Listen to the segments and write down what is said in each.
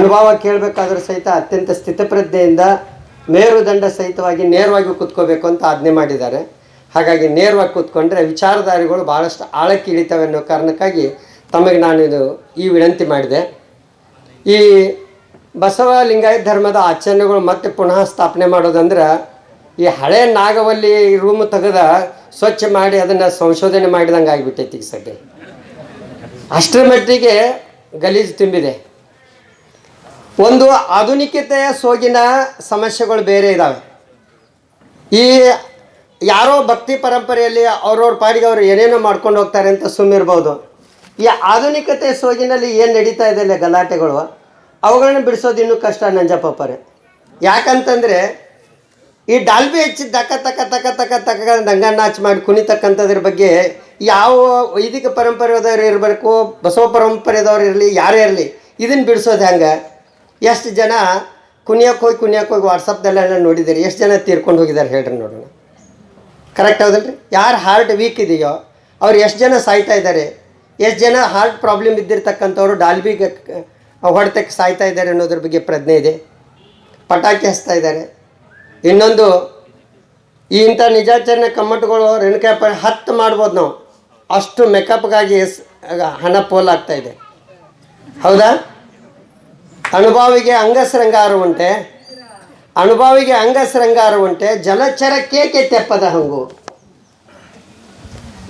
ಅನುಭವ ಕೇಳಬೇಕಾದ್ರೂ ಸಹಿತ ಅತ್ಯಂತ ಸ್ಥಿತಪ್ರಜ್ಞೆಯಿಂದ ಮೇರುದಂಡ ಸಹಿತವಾಗಿ ನೇರವಾಗಿ ಕೂತ್ಕೋಬೇಕು ಅಂತ ಆಜ್ಞೆ ಮಾಡಿದ್ದಾರೆ. ಹಾಗಾಗಿ ನೇರವಾಗಿ ಕೂತ್ಕೊಂಡ್ರೆ ವಿಚಾರಧಾರಿಗಳು ಭಾಳಷ್ಟು ಆಳಕ್ಕೆ ಇಳಿತವೆ ಅನ್ನೋ ಕಾರಣಕ್ಕಾಗಿ ತಮಗೆ ನಾನು ಇದು ಈ ವಿನಂತಿ ಮಾಡಿದೆ. ಈ ಬಸವ ಲಿಂಗಾಯತ ಧರ್ಮದ ಆಚರಣೆಗಳು ಮತ್ತೆ ಪುನಃ ಸ್ಥಾಪನೆ ಮಾಡೋದಂದ್ರೆ ಈ ಹಳೆ ನಾಗವಲ್ಲಿ ರೂಮ್ ತೆಗೆದ ಸ್ವಚ್ಛ ಮಾಡಿ ಅದನ್ನು ಸಂಶೋಧನೆ ಮಾಡಿದಂಗೆ ಆಗಿಬಿಟ್ಟೈತಿ ಈಗ ಸದ್ಯ. ಅಷ್ಟರ ಮಟ್ಟಿಗೆ ಗಲೀಜು ತುಂಬಿದೆ. ಒಂದು ಆಧುನಿಕತೆಯ ಸೋಗಿನ ಸಮಸ್ಯೆಗಳು ಬೇರೆ ಇದ್ದಾವೆ ಈ ಯಾರೋ ಭಕ್ತಿ ಪರಂಪರೆಯಲ್ಲಿ ಅವ್ರವ್ರ ಪಾಡಿಗೆ ಅವರು ಏನೇನೋ ಮಾಡ್ಕೊಂಡು ಹೋಗ್ತಾರೆ ಅಂತ ಸುಮ್ಮಿರ್ಬೋದು ಈ ಆಧುನಿಕತೆ ಸೋಗಿನಲ್ಲಿ ಏನು ನಡೀತಾ ಇದೆ ಅಲ್ಲ ಗಲಾಟೆಗಳು. ಅವುಗಳನ್ನ ಬಿಡಿಸೋದು ಇನ್ನೂ ಕಷ್ಟ ನಂಜಪ್ಪಪ್ಪರೆ ಯಾಕಂತಂದರೆ ಈ ಡಾಲ್ಬಿ ಹೆಚ್ಚಿ ತಕ್ಕ ತಕ್ಕ ತಕ್ಕ ತಕ ತಕ್ಕ ದಂಗ ನಾಚ್ ಮಾಡಿ ಕುಣಿತಕ್ಕಂಥದ್ರ ಬಗ್ಗೆ ಯಾವ ವೈದಿಕ ಪರಂಪರೆದವ್ರು ಇರಬೇಕು, ಬಸವ ಪರಂಪರೆದವ್ರು ಇರಲಿ, ಯಾರೇ ಇರಲಿ, ಇದನ್ನು ಬಿಡಿಸೋದು ಹೆಂಗೆ? ಎಷ್ಟು ಜನ ಕುಣಿಯಕ್ಕೆ ಹೋಗಿ ಕುಣಿಯಕ್ಕೆ ಹೋಗಿ ವಾಟ್ಸಪ್ದಲ್ಲೆಲ್ಲ ನೋಡಿದ್ದೀರಿ? ಎಷ್ಟು ಜನ ತೀರ್ಕೊಂಡು ಹೋಗಿದ್ದಾರೆ ಹೇಳ್ರಿ ನೋಡೋಣ. ಕರೆಕ್ಟ್ ಹೌದಲ್ರಿ? ಯಾರು ಹಾರ್ಟ್ ವೀಕ್ ಇದೆಯೋ, ಅವ್ರು ಎಷ್ಟು ಜನ ಸಾಯ್ತಾ ಇದ್ದಾರೆ? ಎಷ್ಟು ಜನ ಹಾರ್ಟ್ ಪ್ರಾಬ್ಲಮ್ ಇದ್ದಿರ್ತಕ್ಕಂಥವ್ರು ಡಾಲ್ಬಿಗೆ ಹೊಡೆತಕ್ಕೆ ಸಾಯ್ತಾ ಇದ್ದಾರೆ ಅನ್ನೋದ್ರ ಬಗ್ಗೆ ಪ್ರಜ್ಞೆ ಇದೆ. ಪಟಾಕಿ ಹಚ್ತಾ ಇದ್ದಾರೆ. ಇನ್ನೊಂದು, ಈ ಇಂಥ ನಿಜಾಚರಣೆ ಕಮ್ಮಟಗಳು ರೇಣುಕಾಯಪ್ಪ ಹತ್ತು ಮಾಡ್ಬೋದು ನಾವು. ಅಷ್ಟು ಮೇಕಪ್ಗಾಗಿ ಹಣ ಪೋಲಾಗ್ತಾ ಇದೆ. ಹೌದಾ? ಅನುಭವಿಗೆ ಅಂಗಸೃಂಗಾರ ಉಂಟೆ ಅನುಭವಿಗೆ ಉಂಟೆ ಜಲಚರ ಕೇಕೆ ತೆಪ್ಪದ ಹಂಗು?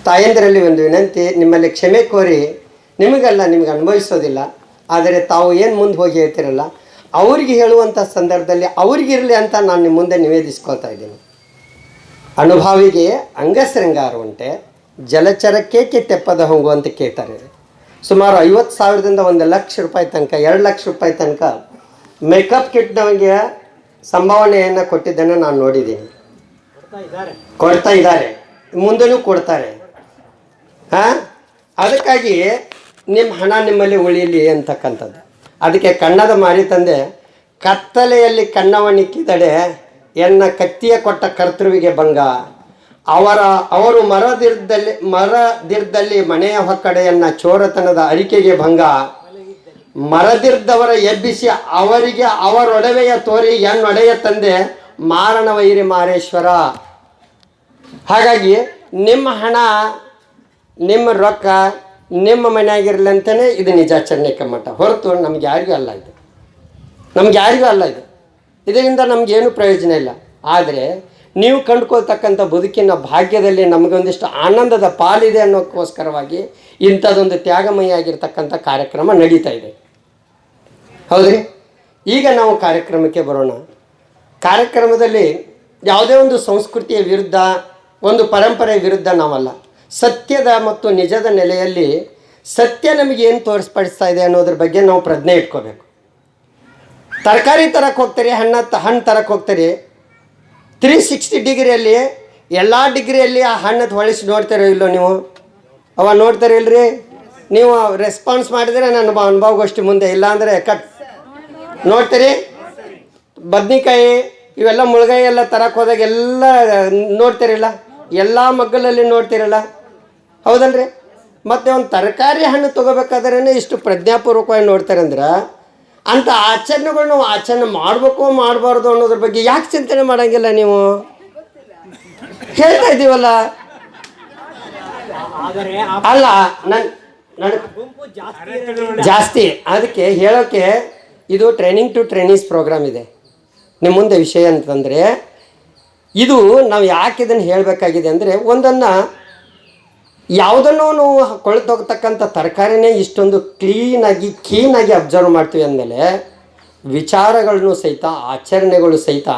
ತಾಯಂದಿರಲ್ಲಿ ಒಂದು ವಿನಂತಿ, ನಿಮ್ಮಲ್ಲಿ ಕ್ಷಮೆ ಕೋರಿ, ನಿಮಗಲ್ಲ ನಿಮಗೆ ಅನುಭವಿಸೋದಿಲ್ಲ. ಆದರೆ ತಾವು ಏನು ಮುಂದೆ ಹೋಗಿ ಹೇಳ್ತಿರಲ್ಲ, ಅವ್ರಿಗೆ ಹೇಳುವಂಥ ಸಂದರ್ಭದಲ್ಲಿ ಅವ್ರಿಗಿರಲಿ ಅಂತ ನಾನು ನಿಮ್ಮ ಮುಂದೆ ನಿವೇದಿಸ್ಕೊಳ್ತಾ ಇದ್ದೀನಿ. ಅನುಭವಿಗೆ ಉಂಟೆ ಕೇಕೆ ತೆಪ್ಪದ ಹೊಂಗು ಅಂತ ಕೇಳ್ತಾರೆ. ಸುಮಾರು ಐವತ್ತು ಸಾವಿರದಿಂದ ಒಂದು ಲಕ್ಷ ರೂಪಾಯಿ ತನಕ, ಎರಡು ಲಕ್ಷ ರೂಪಾಯಿ ತನಕ ಮೇಕಪ್ ಕಿಟ್ನವಂಗೆ ಸಂಭಾವನೆಯನ್ನು ಕೊಟ್ಟಿದ್ದನ್ನು ನಾನು ನೋಡಿದ್ದೀನಿ. ಕೊಡ್ತಾ ಇದ್ದಾರೆ. ಮುಂದೆನೂ ಕೊಡ್ತಾರೆ. ಹಾಂ? ಅದಕ್ಕಾಗಿ ನಿಮ್ಮ ಹಣ ನಿಮ್ಮಲ್ಲಿ ಉಳಿಯಲಿ ಅಂತಕ್ಕಂಥದ್ದು. ಅದಕ್ಕೆ ಕಣ್ಣದ ಮಾರಿ ತಂದೆ, ಕತ್ತಲೆಯಲ್ಲಿ ಕಣ್ಣವನಿಕ್ಕಿದಡೆ ಎನ್ನ ಕತ್ತಿಯ ಕೊಟ್ಟ ಕರ್ತೃವಿಗೆ ಭಂಗ ಅವರ, ಅವರು ಮರದಿರ್ದಲ್ಲಿ ಮರದಿರ್ದಲ್ಲಿ ಮನೆಯ ಹೊಕ್ಕಡೆಯನ್ನ ಚೋರತನದ ಅರಿಕೆಗೆ ಭಂಗ. ಮರದಿರ್ದವರ ಎಬ್ಬಿಸಿ ಅವರಿಗೆ, ಅವರೊಡವೆಯ ತೋರಿ ಎನ್ನೊಡೆಯ ತಂದೆ ಮಾರಣ ವೈರಿ ಮಾರೇಶ್ವರ. ಹಾಗಾಗಿ ನಿಮ್ಮ ಹಣ, ನಿಮ್ಮ ರೊಕ್ಕ ನಿಮ್ಮ ಮನೆಯಾಗಿರಲಿ ಅಂತಲೇ ಇದು ನಿಜಾಚರಣೆ ಮಠ. ಹೊರತು ನಮ್ಗೆ ಯಾರಿಗೂ ಅಲ್ಲ ಇದು. ನಮ್ಗೆ ಯಾರಿಗೂ ಅಲ್ಲ ಇದು. ಇದರಿಂದ ಏನು ಪ್ರಯೋಜನ ಇಲ್ಲ. ಆದರೆ ನೀವು ಕಂಡುಕೊಳ್ತಕ್ಕಂಥ ಬದುಕಿನ ಭಾಗ್ಯದಲ್ಲಿ ನಮಗೊಂದಿಷ್ಟು ಆನಂದದ ಪಾಲಿದೆ ಅನ್ನೋಕ್ಕೋಸ್ಕರವಾಗಿ ಇಂಥದ್ದೊಂದು ತ್ಯಾಗಮಯ ಆಗಿರ್ತಕ್ಕಂಥ ಕಾರ್ಯಕ್ರಮ ನಡೀತಾ ಇದೆ. ಹೌದ್ರಿ? ಈಗ ನಾವು ಕಾರ್ಯಕ್ರಮಕ್ಕೆ ಬರೋಣ. ಕಾರ್ಯಕ್ರಮದಲ್ಲಿ ಯಾವುದೇ ಒಂದು ಸಂಸ್ಕೃತಿಯ ವಿರುದ್ಧ, ಒಂದು ಪರಂಪರೆಯ ವಿರುದ್ಧ ನಾವಲ್ಲ. ಸತ್ಯದ ಮತ್ತು ನಿಜದ ನೆಲೆಯಲ್ಲಿ ಸತ್ಯ ನಮಗೆ ಏನು ತೋರಿಸ್ಪಡಿಸ್ತಾ ಇದೆ ಅನ್ನೋದ್ರ ಬಗ್ಗೆ ನಾವು ಪ್ರಜ್ಞೆ ಇಟ್ಕೋಬೇಕು. ತರಕಾರಿ ತರಕ್ಕೆ ಹೋಗ್ತಾರೆ, ಹಣ್ಣ ಹಣ್ಣು ತರಕ್ಕೆ ಹೋಗ್ತೀರಿ ತ್ರೀ ಸಿಕ್ಸ್ಟಿ ಡಿಗ್ರಿಯಲ್ಲಿ ಎಲ್ಲ ಡಿಗ್ರಿಯಲ್ಲಿ ಆ ಹಣ್ಣು ಹೊಳಿಸಿ ನೋಡ್ತೀರೋ ಇಲ್ಲೋ ನೀವು? ಅವ ನೋಡ್ತಾರೆ ಇಲ್ರಿ? ನೀವು ರೆಸ್ಪಾನ್ಸ್ ಮಾಡಿದರೆ ನನ್ನ ಅನುಭವ ಅನುಭವಗೋಷ್ಠಿ ಮುಂದೆ, ಇಲ್ಲಾಂದರೆ ಕಟ್ ನೋಡ್ತೀರಿ? ಬದ್ನಿಕಾಯಿ, ಇವೆಲ್ಲ ಮುಳುಗಾಯಿ ಎಲ್ಲ ತರಕ್ಕೆ ಹೋದಾಗ ಎಲ್ಲ, ನೋಡ್ತಿರಲ್ಲ? ಎಲ್ಲ ಮಗ್ಗಲಲ್ಲಿ ನೋಡ್ತಿರಲ್ಲ? ಹೌದಲ್ರಿ? ಮತ್ತು ಒಂದು ತರಕಾರಿ ಹಣ್ಣು ತೊಗೋಬೇಕಾದ್ರೇ ಇಷ್ಟು ಪ್ರಜ್ಞಾಪೂರ್ವಕವಾಗಿ ನೋಡ್ತಾರೆ ಅಂದ್ರೆ ಅಂಥ ಆಚರಣೆಗಳು ನಾವು ಆಚರಣೆ ಮಾಡಬೇಕು ಮಾಡಬಾರ್ದು ಅನ್ನೋದ್ರ ಬಗ್ಗೆ ಯಾಕೆ ಚಿಂತನೆ ಮಾಡಂಗಿಲ್ಲ ನೀವು? ಹೇಳ್ತಾ ಇದ್ದೀವಲ್ಲ? ಆದರೆ ಅಲ್ಲ ನನ್ನ ನನ್ನ ಗುಂಪು ಜಾಸ್ತಿ ಜಾಸ್ತಿ. ಅದಕ್ಕೆ ಹೇಳೋಕೆ ಇದು ಟ್ರೈನಿಂಗ್ ಟು ಟ್ರೈನೀಸ್ ಪ್ರೋಗ್ರಾಮ್ ಇದೆ. ನಿಮ್ಮ ಮುಂದೆ ವಿಷಯ ಅಂತಂದರೆ ಇದು ನಾವು ಯಾಕೆ ಇದನ್ನು ಹೇಳಬೇಕಾಗಿದೆ ಅಂದರೆ ಒಂದನ್ನು ಯಾವುದನ್ನೋ ನಾವು ಕೊಳ್ತೋಗ್ತಕ್ಕಂಥ ತರಕಾರಿನೇ ಇಷ್ಟೊಂದು ಕ್ಲೀನಾಗಿ ಕ್ಲೀನಾಗಿ ಅಬ್ಸರ್ವ್ ಮಾಡ್ತೀವಿ ಅಂದಮೇಲೆ ವಿಚಾರಗಳನ್ನು ಸಹಿತ, ಆಚರಣೆಗಳು ಸಹಿತ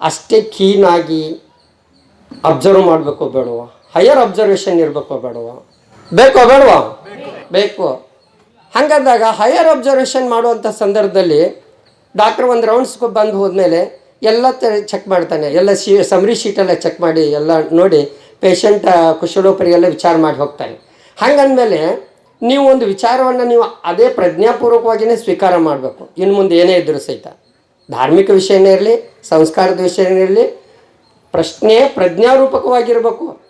ಅಷ್ಟೇ ಕ್ಲೀನಾಗಿ ಅಬ್ಸರ್ವ್ ಮಾಡಬೇಕು ಬೇಡವ? ಹೈಯರ್ ಅಬ್ಸರ್ವೇಷನ್ ಇರಬೇಕು ಬೇಡವ? ಬೇಕೋ ಬೇಡವಾ? ಬೇಕು. ಹಾಗಂದಾಗ ಹೈಯರ್ ಅಬ್ಸರ್ವೇಷನ್ ಮಾಡುವಂಥ ಸಂದರ್ಭದಲ್ಲಿ ಡಾಕ್ಟ್ರ್ ಒಂದು ರೌಂಡ್ಸ್ಗೆ ಬಂದು ಹೋದ್ಮೇಲೆ ಎಲ್ಲ ಚೆಕ್ ಮಾಡ್ತಾನೆ. ಎಲ್ಲ ಶೀ ಸಮರಿ ಶೀಟೆಲ್ಲ ಚೆಕ್ ಮಾಡಿ, ಎಲ್ಲ ನೋಡಿ ಪೇಷಂಟ್ ಕುಶಲೋಪರಿ ಎಲ್ಲ ವಿಚಾರ ಮಾಡಿ ಹೋಗ್ತಾರೆ. ಹಂಗಂದಮೇಲೆ ನೀವು ಒಂದು ವಿಚಾರವನ್ನು ನೀವು ಅದೇ ಪ್ರಜ್ಞಾಪೂರ್ವಕವಾಗಿಯೇ ಸ್ವೀಕಾರ ಮಾಡಬೇಕು. ಇನ್ನು ಮುಂದೆ ಏನೇ ಇದ್ದರೂ ಸಹಿತ. ಧಾರ್ಮಿಕ ವಿಷಯನೇ ಇರಲಿ, ಸಂಸ್ಕಾರದ ವಿಷಯನೇ ಇರಲಿ, ಪ್ರಶ್ನೆ ಪ್ರಜ್ಞಾರೂಪಕವಾಗಿರಬೇಕು.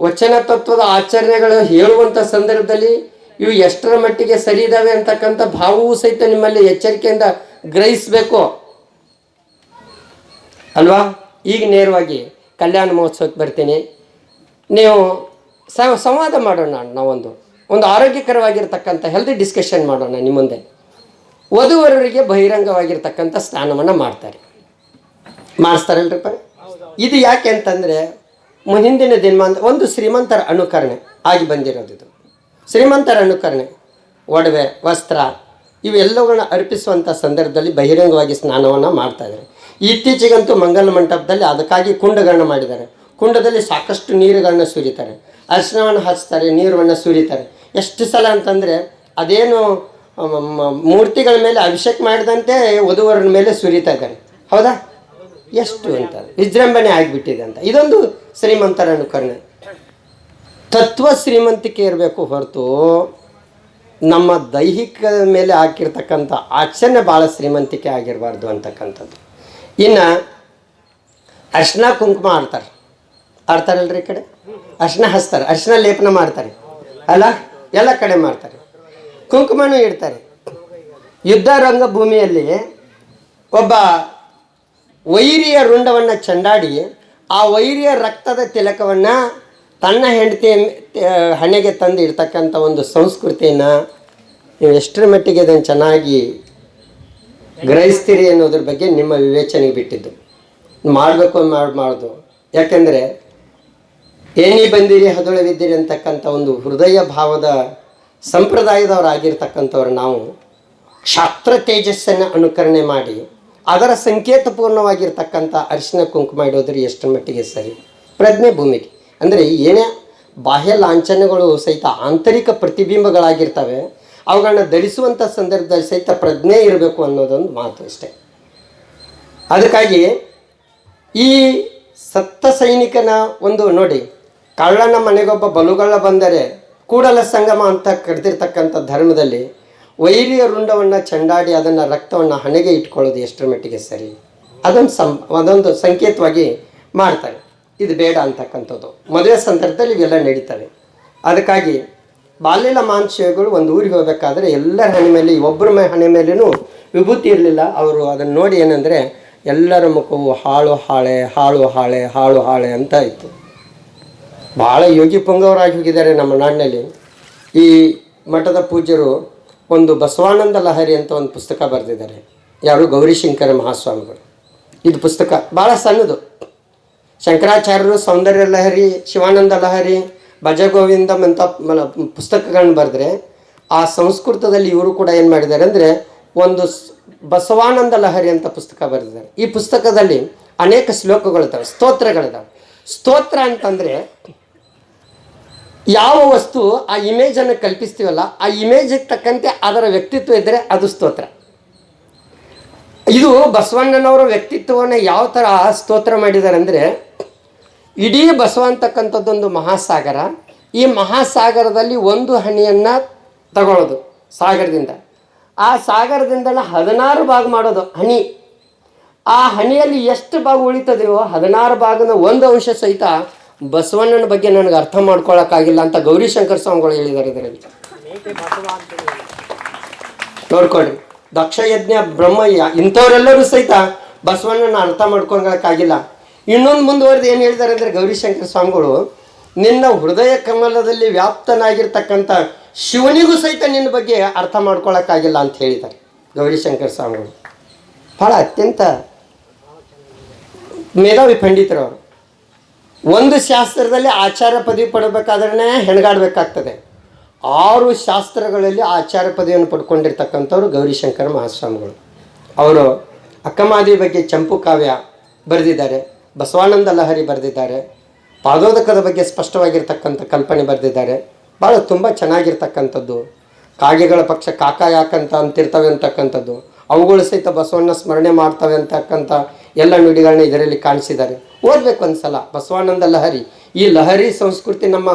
ವಚನ ತತ್ವದ ಆಚರಣೆಗಳು ಹೇಳುವಂಥ ಸಂದರ್ಭದಲ್ಲಿ ಇವು ಎಷ್ಟರ ಮಟ್ಟಿಗೆ ಸರಿ ಇದ್ದಾವೆ ಅಂತಕ್ಕಂಥ ಭಾವವೂ ಸಹಿತ ನಿಮ್ಮಲ್ಲಿ ಎಚ್ಚರಿಕೆಯಿಂದ ಗ್ರಹಿಸಬೇಕು. ಅಲ್ವಾ? ಈಗ ನೇರವಾಗಿ ಕಲ್ಯಾಣ ಮಹೋತ್ಸವಕ್ಕೆ ಬರ್ತೀನಿ. ನೀವು ಸಂವಾದ ಮಾಡೋಣ ನಾವೊಂದು. ಒಂದು ಆರೋಗ್ಯಕರವಾಗಿರ್ತಕ್ಕಂಥ ಹೆಲ್ದಿ ಡಿಸ್ಕಷನ್ ಮಾಡೋಣ ನಿಮ್ಮ ಮುಂದೆ. ವಧುವರರಿಗೆ ಬಹಿರಂಗವಾಗಿರ್ತಕ್ಕಂಥ ಸ್ನಾನವನ್ನು ಮಾಡ್ತಾರೆ. ಮಾಡಿಸ್ತಾರಲ್ರಿಪ್ಪ ಇದು ಯಾಕೆ ಅಂತಂದರೆ ಮುಂದಿನ ದಿನ ಒಂದು ಶ್ರೀಮಂತರ ಅನುಕರಣೆ ಆಗಿ ಬಂದಿರೋದು ಇದು. ಶ್ರೀಮಂತರ ಅನುಕರಣೆ, ಒಡವೆ, ವಸ್ತ್ರ ಇವೆಲ್ಲವುಗಳನ್ನ ಅರ್ಪಿಸುವಂಥ ಸಂದರ್ಭದಲ್ಲಿ ಬಹಿರಂಗವಾಗಿ ಸ್ನಾನವನ್ನು ಮಾಡ್ತಾ ಇದ್ದಾರೆ. ಇತ್ತೀಚೆಗಂತೂ ಮಂಗಲ ಮಂಟಪದಲ್ಲಿ ಅದಕ್ಕಾಗಿ ಕುಂಡಗಳನ್ನ ಮಾಡಿದ್ದಾರೆ. ಕುಂಡದಲ್ಲಿ ಸಾಕಷ್ಟು ನೀರುಗಳನ್ನ ಸುರಿತಾರೆ. ಅರ್ಶನವನ್ನು ಹಚ್ತಾರೆ ನೀರನ್ನು ಸುರಿತಾರೆ. ಎಷ್ಟು ಸಲ ಅಂತಂದರೆ ಅದೇನು ಮೂರ್ತಿಗಳ ಮೇಲೆ ಅಭಿಷೇಕ ಮಾಡಿದಂತೆ ವಧುವರನ ಮೇಲೆ ಸುರಿತಾ ಇದ್ದಾರೆ. ಹೌದಾ? ಎಷ್ಟು ಅಂತ. ವಿಜೃಂಭಣೆ ಆಗಿಬಿಟ್ಟಿದೆ ಅಂತ. ಇದೊಂದು ಶ್ರೀಮಂತರ ಅನುಕರಣೆ. ತತ್ವ ಶ್ರೀಮಂತಿಕೆ ಇರಬೇಕು ಹೊರತು ನಮ್ಮ ದೈಹಿಕ ಮೇಲೆ ಹಾಕಿರ್ತಕ್ಕಂಥ ಆಚರಣೆ ಭಾಳ ಶ್ರೀಮಂತಿಕೆ ಆಗಿರಬಾರ್ದು ಅಂತಕ್ಕಂಥದ್ದು. ಇನ್ನು ಅರ್ಶನ ಕುಂಕುಮ ಆಡ್ತಾರೆ ಆಡ್ತಾರಲ್ರಿ ಈ ಕಡೆ? ಅರ್ಶಿನ ಹಚ್ತಾರೆ, ಅರ್ಶಿನ ಲೇಪನ ಮಾಡ್ತಾರೆ. ಅಲ್ಲ? ಎಲ್ಲ ಕಡೆ ಮಾಡ್ತಾರೆ. ಕುಂಕುಮನೂ ಇಡ್ತಾರೆ. ಯುದ್ಧ ರಂಗಭೂಮಿಯಲ್ಲಿ ಒಬ್ಬ ವೈರಿಯ ರುಂಡವನ್ನು ಚಂಡಾಡಿ ಆ ವೈರಿಯ ರಕ್ತದ ತಿಲಕವನ್ನು ತನ್ನ ಹೆಂಡತಿಯ ಹಣೆಗೆ ತಂದು ಇಡ್ತಕ್ಕಂಥ ಒಂದು ಸಂಸ್ಕೃತಿಯನ್ನು ನೀವು ಎಷ್ಟರ ಮಟ್ಟಿಗೆ ಅದನ್ನು ಚೆನ್ನಾಗಿ ಗ್ರಹಿಸ್ತೀರಿ ಅನ್ನೋದ್ರ ಬಗ್ಗೆ ನಿಮ್ಮ ವಿವೇಚನೆಗೆ ಬಿಟ್ಟಿದ್ದು. ಮಾಡಬೇಕು, ಮಾಡಿ ಮಾಡೋದು. ಯಾಕೆಂದರೆ ಏನಿ ಬಂದಿರಿ ಹದೊಳವಿದ್ದೀರಿ ಅಂತಕ್ಕಂಥ ಒಂದು ಹೃದಯ ಭಾವದ ಸಂಪ್ರದಾಯದವರಾಗಿರ್ತಕ್ಕಂಥವ್ರು ನಾವು ಕ್ಷಾತ್ರ ತೇಜಸ್ಸನ್ನು ಅನುಕರಣೆ ಮಾಡಿ ಅದರ ಸಂಕೇತಪೂರ್ಣವಾಗಿರ್ತಕ್ಕಂಥ ಅರಿಶಿನ ಕುಂಕುಮ ಇಡೋದ್ರೆ ಎಷ್ಟರ ಮಟ್ಟಿಗೆ ಸರಿ. ಪ್ರಜ್ಞೆ ಭೂಮಿಗೆ. ಅಂದರೆ ಏನೇ ಬಾಹ್ಯ ಲಾಂಛನಗಳು ಸಹಿತ ಆಂತರಿಕ ಪ್ರತಿಬಿಂಬಗಳಾಗಿರ್ತವೆ ಅವುಗಳನ್ನ ಧರಿಸುವಂಥ ಸಂದರ್ಭದಲ್ಲಿ ಸಹಿತ ಪ್ರಜ್ಞೆ ಇರಬೇಕು ಅನ್ನೋದೊಂದು ಮಾತು ಅಷ್ಟೇ. ಅದಕ್ಕಾಗಿ ಈ ಸತ್ತ ಸೈನಿಕನ ಒಂದು ನೋಡಿ ಕಳ್ಳನ ಮನೆಗೊಬ್ಬ ಬಲುಗಳ್ಳ ಬಂದರೆ ಕೂಡಲ ಸಂಗಮ ಅಂತ ಕರೆದಿರ್ತಕ್ಕಂಥ ಧರ್ಮದಲ್ಲಿ ವೈರಿಯ ರುಂಡವನ್ನು ಚಂಡಾಡಿ ಅದನ್ನು ರಕ್ತವನ್ನು ಹಣೆಗೆ ಇಟ್ಕೊಳ್ಳೋದು ಎಷ್ಟರ ಮಟ್ಟಿಗೆ ಸರಿ? ಅದೊಂದು ಸಂ, ಅದೊಂದು ಸಂಕೇತವಾಗಿ ಮಾಡ್ತಾರೆ. ಇದು ಬೇಡ ಅಂತಕ್ಕಂಥದ್ದು. ಮದುವೆ ಸಂದರ್ಭದಲ್ಲಿ ಇವೆಲ್ಲ ನಡೀತವೆ. ಅದಕ್ಕಾಗಿ ಬಾಲ್ಯಲ ಮಾಂಸಗಳು ಒಂದು ಊರಿಗೆ ಹೋಗಬೇಕಾದ್ರೆ ಎಲ್ಲರ ಹಣೆ ಮೇಲೆ, ಒಬ್ಬರ ಮೇ, ಹಣೆ ಮೇಲೇನೂ ವಿಭೂತಿ ಇರಲಿಲ್ಲ. ಅವರು ಅದನ್ನು ನೋಡಿ ಏನಂದರೆ ಎಲ್ಲರ ಮುಖವು ಹಾಳು ಹಾಳೆ ಹಾಳು ಹಾಳೆ ಹಾಳು ಹಾಳೆ ಅಂತ ಇತ್ತು. ಭಾಳ ಯೋಗಿ ಪುಂಗವರಾಗಿ ಹೋಗಿದ್ದಾರೆ ನಮ್ಮ ನಾಡಿನಲ್ಲಿ. ಈ ಮಠದ ಪೂಜ್ಯರು ಒಂದು ಬಸವಾನಂದ ಲಹರಿ ಅಂತ ಒಂದು ಪುಸ್ತಕ ಬರೆದಿದ್ದಾರೆ. ಯಾರು? ಗೌರಿಶಂಕರ ಮಹಾಸ್ವಾಮಿಗಳು. ಇದು ಪುಸ್ತಕ ಭಾಳ ಸಣ್ಣದು. ಶಂಕರಾಚಾರ್ಯರು, ಸೌಂದರ್ಯ ಲಹರಿ, ಶಿವಾನಂದ ಲಹರಿ, ಭಜಗೋವಿಂದಂ ಅಂತ ಪುಸ್ತಕಗಳನ್ನ ಬರೆದ್ರೆ ಆ ಸಂಸ್ಕೃತದಲ್ಲಿ ಇವರು ಕೂಡ ಏನು ಮಾಡಿದ್ದಾರೆ ಅಂದರೆ ಒಂದು ಬಸವಾನಂದ ಲಹರಿ ಅಂತ ಪುಸ್ತಕ ಬರೆದಿದ್ದಾರೆ. ಈ ಪುಸ್ತಕದಲ್ಲಿ ಅನೇಕ ಶ್ಲೋಕಗಳಿದ್ದಾವೆ ಸ್ತೋತ್ರಗಳಿದ್ದಾವೆ. ಸ್ತೋತ್ರ ಅಂತಂದರೆ ಯಾವ ವಸ್ತು ಆ ಇಮೇಜನ್ನು ಕಲ್ಪಿಸ್ತೀವಲ್ಲ, ಆ ಇಮೇಜಿಗೆ ತಕ್ಕಂತೆ ಅದರ ವ್ಯಕ್ತಿತ್ವ ಇದ್ದರೆ ಅದು ಸ್ತೋತ್ರ. ಇದು ಬಸವಣ್ಣನವರ ವ್ಯಕ್ತಿತ್ವವನ್ನು ಯಾವ ಥರ ಸ್ತೋತ್ರ ಮಾಡಿದ್ದಾರೆ ಅಂದರೆ, ಇಡೀ ಬಸವ ಅಂತಕ್ಕಂಥದ್ದೊಂದು ಮಹಾಸಾಗರ, ಈ ಮಹಾಸಾಗರದಲ್ಲಿ ಒಂದು ಹನಿಯನ್ನು ತಗೊಳ್ಳೋದು ಸಾಗರದಿಂದ. ಆ ಸಾಗರದಿಂದಲ ಹದಿನಾರು ಭಾಗ ಮಾಡೋದು ಹನಿ. ಆ ಹನಿಯಲ್ಲಿ ಎಷ್ಟು ಭಾಗ ಉಳಿತದೆಯೋ ಹದಿನಾರು ಭಾಗದ ಒಂದು ಅಂಶ ಸಹಿತ ಬಸವಣ್ಣನ ಬಗ್ಗೆ ನನಗೆ ಅರ್ಥ ಮಾಡ್ಕೊಳಕ್ಕಾಗಿಲ್ಲ ಅಂತ ಗೌರಿಶಂಕರ್ ಸ್ವಾಮಿಗಳು ಹೇಳಿದ್ದಾರೆ ಇದರಲ್ಲಿ. ನೋಡ್ಕೊಳ್ಳಿ ದಕ್ಷ ಯಜ್ಞ ಬ್ರಹ್ಮಯ್ಯ ಇಂಥವರೆಲ್ಲರೂ ಸಹಿತ ಬಸವಣ್ಣನ ಅರ್ಥ ಮಾಡ್ಕೊಳಕ್ಕಾಗಿಲ್ಲ. ಇನ್ನೊಂದು ಮುಂದುವರೆದು ಏನು ಹೇಳಿದ್ದಾರೆ ಅಂದರೆ ಗೌರಿಶಂಕರ ಸ್ವಾಮಿಗಳು, ನಿನ್ನ ಹೃದಯ ಕಮಲದಲ್ಲಿ ವ್ಯಾಪ್ತನಾಗಿರ್ತಕ್ಕಂಥ ಶಿವನಿಗೂ ಸಹಿತ ನಿನ್ನ ಬಗ್ಗೆ ಅರ್ಥ ಮಾಡ್ಕೊಳಕ್ಕಾಗಿಲ್ಲ ಅಂತ ಹೇಳಿದ್ದಾರೆ ಗೌರಿಶಂಕರ ಸ್ವಾಮಿಗಳು. ಭಾಳ ಅತ್ಯಂತ ಮೇಧಾವಿ ಪಂಡಿತರು ಅವರು. ಒಂದು ಶಾಸ್ತ್ರದಲ್ಲಿ ಆಚಾರ ಪದವಿ ಪಡಬೇಕಾದ್ರೆ ಹೆಣಗಾಡಬೇಕಾಗ್ತದೆ. ಆರು ಶಾಸ್ತ್ರಗಳಲ್ಲಿ ಆಚಾರ ಪದವಿಯನ್ನು ಪಡ್ಕೊಂಡಿರ್ತಕ್ಕಂಥವ್ರು ಗೌರಿಶಂಕರ ಮಹಾಸ್ವಾಮಿಗಳು. ಅವರು ಅಕ್ಕಮಾದಿ ಬಗ್ಗೆ ಚಂಪು ಕಾವ್ಯ ಬರೆದಿದ್ದಾರೆ, ಬಸವಾನಂದ ಲಹರಿ ಬರೆದಿದ್ದಾರೆ, ಪಾದೋದಕದ ಬಗ್ಗೆ ಸ್ಪಷ್ಟವಾಗಿರ್ತಕ್ಕಂಥ ಕಲ್ಪನೆ ಬರೆದಿದ್ದಾರೆ. ಭಾಳ ತುಂಬ ಚೆನ್ನಾಗಿರ್ತಕ್ಕಂಥದ್ದು. ಕಾಗೆಗಳ ಪಕ್ಷ ಕಾಕ ಯಾಕಂತ ಅಂತಿರ್ತವೆ ಅಂತಕ್ಕಂಥದ್ದು. ಅವುಗಳು ಸಹಿತ ಬಸವಣ್ಣ ಸ್ಮರಣೆ ಮಾಡ್ತವೆ ಅಂತಕ್ಕಂಥ ಎಲ್ಲ ನುಡಿಗಳನ್ನ ಇದರಲ್ಲಿ ಕಾಣಿಸಿದ್ದಾರೆ. ಓದ್ಬೇಕು ಒಂದ್ಸಲ ಬಸವಾನಂದ ಲಹರಿ. ಈ ಲಹರಿ ಸಂಸ್ಕೃತಿ ನಮ್ಮ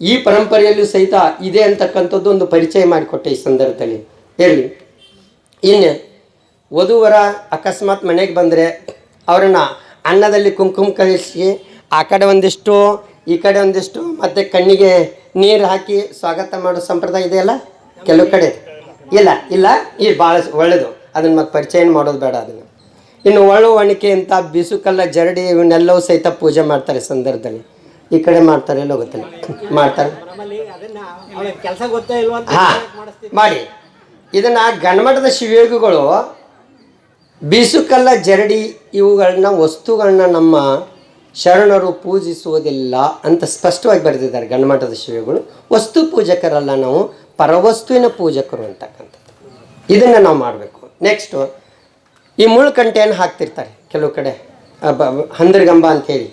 ಈ ಪರಂಪರೆಯಲ್ಲೂ ಸಹಿತ ಇದೆ ಅಂತಕ್ಕಂಥದ್ದು ಒಂದು ಪರಿಚಯ ಮಾಡಿಕೊಟ್ಟೆ ಈ ಸಂದರ್ಭದಲ್ಲಿ. ಹೇಳಿ. ಇನ್ನು ವಧುವರ ಅಕಸ್ಮಾತ್ ಮನೆಗೆ ಬಂದರೆ ಅವರನ್ನು ಅನ್ನದಲ್ಲಿ ಕುಂಕುಮ ಕಲಿಸಿ ಆ ಕಡೆ ಒಂದಿಷ್ಟು, ಈ ಕಡೆ ಒಂದಿಷ್ಟು, ಮತ್ತು ಕಣ್ಣಿಗೆ ನೀರು ಹಾಕಿ ಸ್ವಾಗತ ಮಾಡೋ ಸಂಪ್ರದಾಯ ಇದೆಯಲ್ಲ? ಕೆಲವು ಕಡೆ. ಇಲ್ಲ ಇಲ್ಲ, ಈ ಭಾಳ ಒಳ್ಳೆಯದು ಅದನ್ನು ಮತ್ತೆ ಪರಿಚಯ ಮಾಡೋದು ಬೇಡ ಅದನ್ನು. ಇನ್ನು ಒಳ್ಳು ಒಣಿಕೆ ಅಂತ ಬಿಸುಕಲ್ಲ ಜರಡಿ ಇವನ್ನೆಲ್ಲವೂ ಸಹಿತ ಪೂಜೆ ಮಾಡ್ತಾರೆ ಸಂದರ್ಭದಲ್ಲಿ. ಈ ಕಡೆ ಮಾಡ್ತಾರೆ, ಎಲ್ಲ ಗೊತ್ತಿಲ್ಲ ಮಾಡ್ತಾರೆ. ಹಾ, ಮಾಡಿ. ಇದನ್ನ ಗಣಮಠದ ಶಿವಯೋಗಿಗಳು ಬೀಸುಕಲ್ಲ ಜರಡಿ ಇವುಗಳನ್ನ, ವಸ್ತುಗಳನ್ನ ನಮ್ಮ ಶರಣರು ಪೂಜಿಸುವುದಿಲ್ಲ ಅಂತ ಸ್ಪಷ್ಟವಾಗಿ ಬರೆದಿದ್ದಾರೆ ಗಣಮಠದ ಶಿವಗಳು ವಸ್ತು ಪೂಜಕರಲ್ಲ ನಾವು, ಪರವಸ್ತುವಿನ ಪೂಜಕರು ಅಂತಕ್ಕಂಥದ್ದು. ಇದನ್ನು ನಾವು ಮಾಡಬೇಕು. ನೆಕ್ಸ್ಟು ಈ ಮುಳ್ಕಂಟೆಯನ್ನು ಹಾಕ್ತಿರ್ತಾರೆ ಕೆಲವು ಕಡೆ. ಹಂದರಗಂಬ ಅಂತೇಳಿ.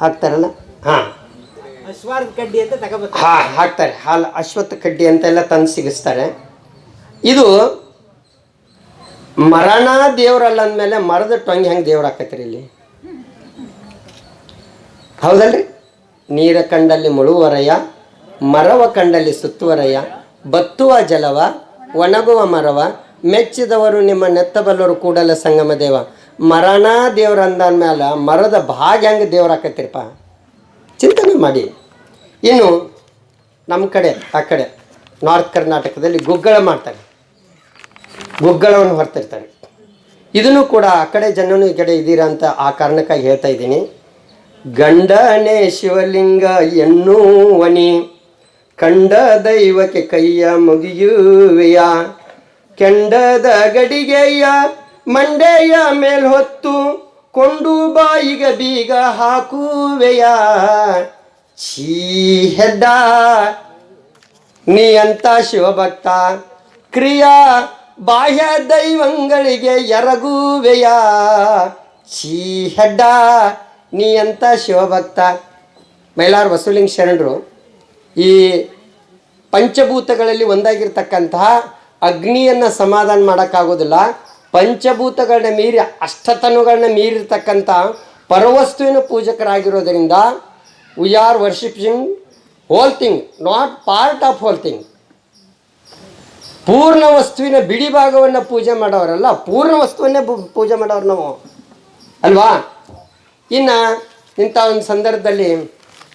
ಹಾಕ್ತಾರಲ್ಲ? ಹಾಂ. ಕಡ್ಡಿ ಅಂತ ಹಾ ಹಾಕ್ತಾರೆ. ಹಾಲು ಅಶ್ವತ್ಥ ಕಡ್ಡಿ ಅಂತೆಲ್ಲ ತಂದು ಸಿಗಿಸ್ತಾರೆ. ಇದು ಮರಣ ದೇವ್ರಲ್ಲ ಅಂದಮೇಲೆ ಮರದ ಟೊಂಗಿ ಹೆಂಗೆ ದೇವ್ರು ಹಾಕತ್ರಿ ಇಲ್ಲಿ? ಹೌದಲ್ರಿ? ನೀರ ಕಂಡಲ್ಲಿ ಮುಳುವರಯ ಮರವ ಕಂಡಲ್ಲಿ ಸುತ್ತುವರಯ ಬತ್ತುವ ಜಲವ ಒಣಗುವ ಮರವ ಮೆಚ್ಚಿದವರು ನಿಮ್ಮ ನೆತ್ತಬಲ್ಲರು ಕೂಡಲ ಸಂಗಮ ದೇವ. ಮರಣ ದೇವ್ರ ಅಂದ್ಮೇಲೆ ಮರದ ಭಾಗ ಹೆಂಗೆ ದೇವ್ರು ಹಾಕತ್ತಿರಪ್ಪ ಚಿಂತನೆ ಮಾಡಿ. ಇನ್ನು ನಮ್ಮ ಕಡೆ, ಆ ಕಡೆ, ನಾರ್ತ್ ಕರ್ನಾಟಕದಲ್ಲಿ ಗುಗ್ಗಳ ಮಾಡ್ತಾರೆ. ಗುಗ್ಗಳವನ್ನು ಹೊರ್ತಿರ್ತಾರೆ. ಇದನ್ನು ಕೂಡ ಆ ಕಡೆ ಜನನು ಈ ಕಡೆ ಇದ್ದೀರಾ ಅಂತ ಆ ಕಾರಣಕ್ಕಾಗಿ ಹೇಳ್ತಾ ಇದ್ದೀನಿ. ಗಂಡನೇ ಶಿವಲಿಂಗ ಎನ್ನುವನಿ, ಕಂಡ ದೈವಕ್ಕೆ ಕೈಯ ಮುಗಿಯುವೆಯ? ಕೆಂಡದ ಗಡಿಗೆಯ ಮಂಡೆಯ ಮೇಲ್ ಹೊತ್ತು ಕೊಂಡು ಬಾಯಿಗ ಬೀಗ ಹಾಕುವೆಯ. ಛೀ ಹೆಡ್ಡ ನೀ ಅಂತ ಶಿವಭಕ್ತ, ಕ್ರಿಯಾ ಬಾಹ್ಯ ದೈವಂಗಳಿಗೆ ಎರಗುವೆಯ. ಛೀ ಹೆಡ್ಡ ನೀ ಅಂತ ಶಿವಭಕ್ತ. ಮೈಲಾರ್ ವಸೂಲಿಂಗ್ ಶರಣರು, ಈ ಪಂಚಭೂತಗಳಲ್ಲಿ ಒಂದಾಗಿರ್ತಕ್ಕಂತಹ ಅಗ್ನಿಯನ್ನು ಸಮಾಧಾನ ಮಾಡೋಕ್ಕಾಗೋದಿಲ್ಲ. ಪಂಚಭೂತಗಳನ್ನ ಮೀರಿ ಅಷ್ಟತನುಗಳನ್ನ ಮೀರಿರ್ತಕ್ಕಂಥ ಪರವಸ್ತುವಿನ ಪೂಜಕರಾಗಿರೋದರಿಂದ we are worshipping whole thing not part of whole thing ಪೂರ್ಣ ವಸ್ತುವಿನ ಬಿಡಿ ಭಾಗವನ್ನು ಪೂಜೆ ಮಾಡೋರಲ್ಲ, ಪೂರ್ಣ ವಸ್ತುವನ್ನೇ ಪೂಜೆ ಮಾಡೋರು ನಾವು. ಅಲ್ವಾ? ಇನ್ನು ಇಂಥ ಒಂದು ಸಂದರ್ಭದಲ್ಲಿ